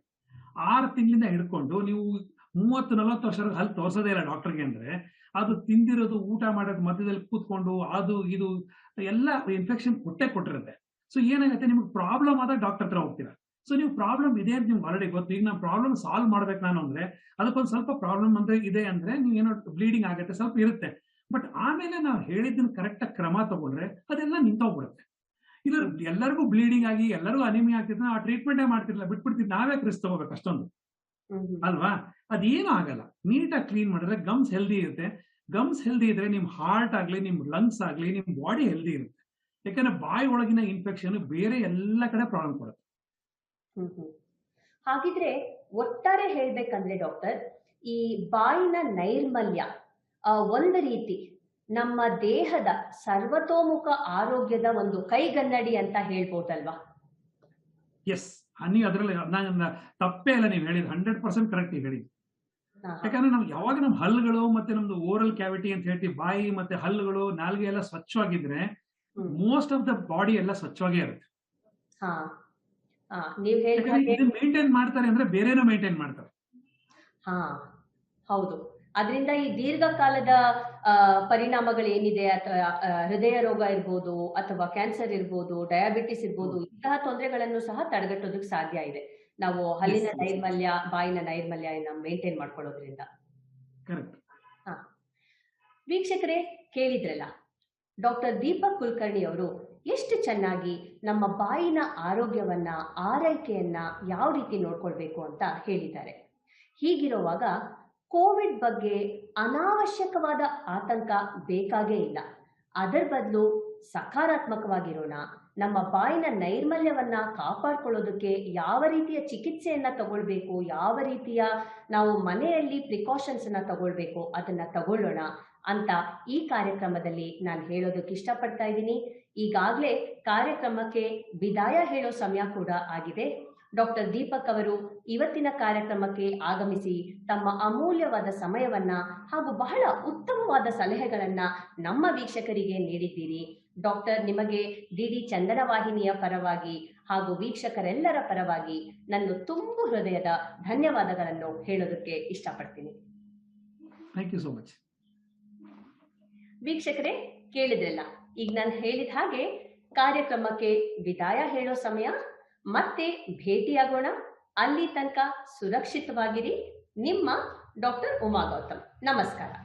ಆರು ತಿಂಗಳಿಂದ ಹಿಡ್ಕೊಂಡು ನೀವು ಮೂವತ್ತು ನಲವತ್ತು ವರ್ಷ ಹಲ್ಲು ತೋರ್ಸೋದೇ ಇಲ್ಲ ಡಾಕ್ಟರ್ಗೆ ಅಂದ್ರೆ. ಅದು ತಿಂದಿರೋದು ಊಟ ಮಾಡೋದು ಮಧ್ಯದಲ್ಲಿ ಕೂತ್ಕೊಂಡು ಅದು ಇದು ಎಲ್ಲ ಇನ್ಫೆಕ್ಷನ್ ಕೊಟ್ಟೆ ಕೊಟ್ಟಿರುತ್ತೆ. ಸೊ ಏನಾಗುತ್ತೆ? ನಿಮ್ಗೆ ಪ್ರಾಬ್ಲಮ್ ಆದಾಗ ಡಾಕ್ಟರ್ ಹತ್ರ ಹೋಗ್ತೀರಾ. ಸೊ ನೀವು ಪ್ರಾಬ್ಲಮ್ ಇದೆ ಅಂತ ನಿಮ್ಗೆ ಆಲ್ರೆಡಿ ಗೊತ್ತು. ಈಗ ನಾನು ಪ್ರಾಬ್ಲಮ್ ಸಾಲ್ವ್ ಮಾಡ್ಬೇಕು ನಾನು ಅಂದ್ರೆ ಅದಕ್ಕೊಂದು ಸ್ವಲ್ಪ ಪ್ರಾಬ್ಲಮ್ ಅಂದ್ರೆ ಇದೆ ಅಂದ್ರೆ ನೀವೇನೋ ಏನೋ ಬ್ಲೀಡಿಂಗ್ ಆಗುತ್ತೆ ಸ್ವಲ್ಪ ಇರುತ್ತೆ. ಬಟ್ ಆಮೇಲೆ ನಾವು ಹೇಳಿದ್ದನ್ನ ಕರೆಕ್ಟ್ ಆಗಿ ಕ್ರಮ ತಗೊಂಡ್ರೆ ಅದೆಲ್ಲ ನಿಂತೋಗ್ಬಿಡುತ್ತೆ. ಇಲ್ಲ ಎಲ್ಲರಿಗೂ ಬ್ಲೀಡಿಂಗ್ ಆಗಿ ಎಲ್ಲರಿಗೂ ಅನಿಮಿಯಾ ಆಗ್ತಿದ್ರೆ ಆ ಟ್ರೀಟ್ಮೆಂಟೇ ಮಾಡ್ತಿರ್ಲಿಲ್ಲ ಬಿಟ್ಬಿಡ್ತೀವಿ ನಾವೇ ಕ್ರಿಸ್ ತಗೋಬೇಕು ಅಷ್ಟೊಂದು. ಅಲ್ವಾ? ಅದೇನು ಆಗಲ್ಲ. ನೀಟಾಗಿ ಕ್ಲೀನ್ ಮಾಡಿದ್ರೆ ಗಮ್ಸ್ ಹೆಲ್ದಿ ಇರುತ್ತೆ. ಗಮ್ಸ್ ಹೆಲ್ದಿ ಇದ್ರೆ ನಿಮ್ ಹಾರ್ಟ್ ಆಗ್ಲಿ ನಿಮ್ ಲಂಗ್ಸ್ ಆಗ್ಲಿ ನಿಮ್ ಬಾಡಿ ಹೆಲ್ದಿ ಇರುತ್ತೆ. ಯಾಕಂದ್ರೆ ಬಾಯಿ ಒಳಗಿನ ಇನ್ಫೆಕ್ಷನ್ ಬೇರೆ ಎಲ್ಲ ಕಡೆ ಪ್ರಾಬ್ಲಮ್ ಕೊಡುತ್ತೆ. ಹಾಗಿದ್ರೆ ಒಟ್ಟಾರೆ ಹೇಳ್ಬೇಕಂದ್ರೆ ಡಾಕ್ಟರ್ ಈ ಬಾಯಿನ ನೈರ್ಮಲ್ಯ ಒಂದು ರೀತಿ ನಮ್ಮ ದೇಹದ ಸರ್ವತೋಮುಖ ಆರೋಗ್ಯದ ಒಂದು ಕೈಗನ್ನಡಿ ಅಂತ ಹೇಳ್ಬೋದಲ್ವಾ? ಎಸ್ ನೀವು ಅದರಲ್ಲಿ ತಪ್ಪೇ ಇಲ್ಲ ನೀವು ಹೇಳಿದ್. ಹಂಡ್ರೆಡ್ ಪರ್ಸೆಂಟ್ ಕರೆಕ್ಟ್ ಹಾ. ಯಾಕಂದ್ರೆ ನಾವು ಯಾವಾಗ ನಮ್ಮ ಹಲ್ಲುಗಳು ಮತ್ತೆ ನಮ್ದು ಓರಲ್ ಕ್ಯಾವಿಟಿ ಅಂತ ಹೇಳ್ತೀವಿ ಬಾಯಿ ಮತ್ತೆ ಹಲ್ಲುಗಳು ನಾಲ್ಗೆ ಎಲ್ಲ ಸ್ವಚ್ಛವಾಗಿದ್ರೆ. ಮೋಸ್ಟ್ ಆಫ್ ದ ಬಾಡಿ ಎಲ್ಲ ಸ್ವಚ್ಛವಾಗೇ ಇರುತ್ತೆ. ಮೇಂಟೈನ್ ಮಾಡ್ತಾರೆ ಅಂದ್ರೆ ಬೇರೆನೂ ಮೇಂಟೈನ್ ಮಾಡ್ತಾರೆ. ಹಾ ಹೌದು. ಅದರಿಂದ ಈ ದೀರ್ಘಕಾಲದ ಪರಿಣಾಮಗಳು ಏನಿದೆ ಅಥವಾ ಹೃದಯ ರೋಗ ಇರ್ಬೋದು ಅಥವಾ ಕ್ಯಾನ್ಸರ್ ಇರ್ಬೋದು ಡಯಾಬಿಟಿಸ್ ಇರ್ಬೋದು ಇಂತಹ ತೊಂದರೆಗಳನ್ನು ಸಹ ತಡೆಗಟ್ಟೋದಕ್ಕೆ ಸಾಧ್ಯ ಇದೆ. ನಾವು ಹಲ್ಲಿನ. ನೈರ್ಮಲ್ಯ ಬಾಯಿನ ನೈರ್ಮಲ್ಯ ಮೇಂಟೈನ್ ಮಾಡ್ಕೊಳ್ಳೋದ್ರಿಂದ. ವೀಕ್ಷಕರೇ ಕೇಳಿದ್ರಲ್ಲ ಡಾಕ್ಟರ್ ದೀಪಕ್ ಕುಲಕರ್ಣಿ ಅವರು ಎಷ್ಟು ಚೆನ್ನಾಗಿ ನಮ್ಮ ಬಾಯಿನ ಆರೋಗ್ಯವನ್ನ ಆರೈಕೆಯನ್ನ ಯಾವ ರೀತಿ ನೋಡ್ಕೊಳ್ಬೇಕು ಅಂತ ಹೇಳಿದ್ದಾರೆ. ಹೀಗಿರುವಾಗ ಕೋವಿಡ್ ಬಗ್ಗೆ ಅನಾವಶ್ಯಕವಾದ ಆತಂಕ ಬೇಕಾಗೇ ಇಲ್ಲ. ಅದರ ಬದಲು ಸಕಾರಾತ್ಮಕವಾಗಿರೋಣ. ನಮ್ಮ ಬಾಯಿನ ನೈರ್ಮಲ್ಯವನ್ನ ಕಾಪಾಡ್ಕೊಳ್ಳೋದಕ್ಕೆ ಯಾವ ರೀತಿಯ ಚಿಕಿತ್ಸೆಯನ್ನ ತಗೊಳ್ಬೇಕು, ಯಾವ ರೀತಿಯ ನಾವು ಮನೆಯಲ್ಲಿ ಪ್ರಿಕಾಷನ್ಸ್ ಅನ್ನ ತಗೊಳ್ಬೇಕು, ಅದನ್ನ ತಗೊಳ್ಳೋಣ ಅಂತ ಈ ಕಾರ್ಯಕ್ರಮದಲ್ಲಿ ನಾನು ಹೇಳೋದಕ್ಕೆ ಇಷ್ಟಪಡ್ತಾ ಇದ್ದೀನಿ. ಈಗಾಗಲೇ ಕಾರ್ಯಕ್ರಮಕ್ಕೆ ವಿದಾಯ ಹೇಳೋ ಸಮಯ ಕೂಡ ಆಗಿದೆ. ಡಾಕ್ಟರ್ ದೀಪಕ್ ಅವರು ಇವತ್ತಿನ ಕಾರ್ಯಕ್ರಮಕ್ಕೆ ಆಗಮಿಸಿ ತಮ್ಮ ಅಮೂಲ್ಯವಾದ ಸಮಯವನ್ನ ಹಾಗೂ ಬಹಳ ಉತ್ತಮವಾದ ಸಲಹೆಗಳನ್ನ ನಮ್ಮ ವೀಕ್ಷಕರಿಗೆ ನೀಡಿದ್ದೀರಿ ಡಾಕ್ಟರ್ ನಿಮಗೆ ಡಿಡಿ ಚಂದನ ವಾಹಿನಿಯ ಪರವಾಗಿ ಹಾಗೂ ವೀಕ್ಷಕರೆಲ್ಲರ ಪರವಾಗಿ ನನ್ನ ತುಂಬು ಹೃದಯದ ಧನ್ಯವಾದಗಳನ್ನು ಹೇಳೋದಕ್ಕೆ ಇಷ್ಟಪಡ್ತೀನಿ. ವೀಕ್ಷಕರೇ ಕೇಳಿದ್ರಲ್ಲ ಈಗ ನಾನು ಹೇಳಿದ ಹಾಗೆ ಕಾರ್ಯಕ್ರಮಕ್ಕೆ ವಿದಾಯ ಹೇಳೋ ಸಮಯ. ಮತ್ತೆ ಭೇಟಿಯಾಗೋಣ. ಅಲ್ಲಿ ತನಕ ಸುರಕ್ಷಿತವಾಗಿರಿ. ನಿಮ್ಮ ಡಾಕ್ಟರ್ ಉಮಾ ಗೌತಮ್. ನಮಸ್ಕಾರ.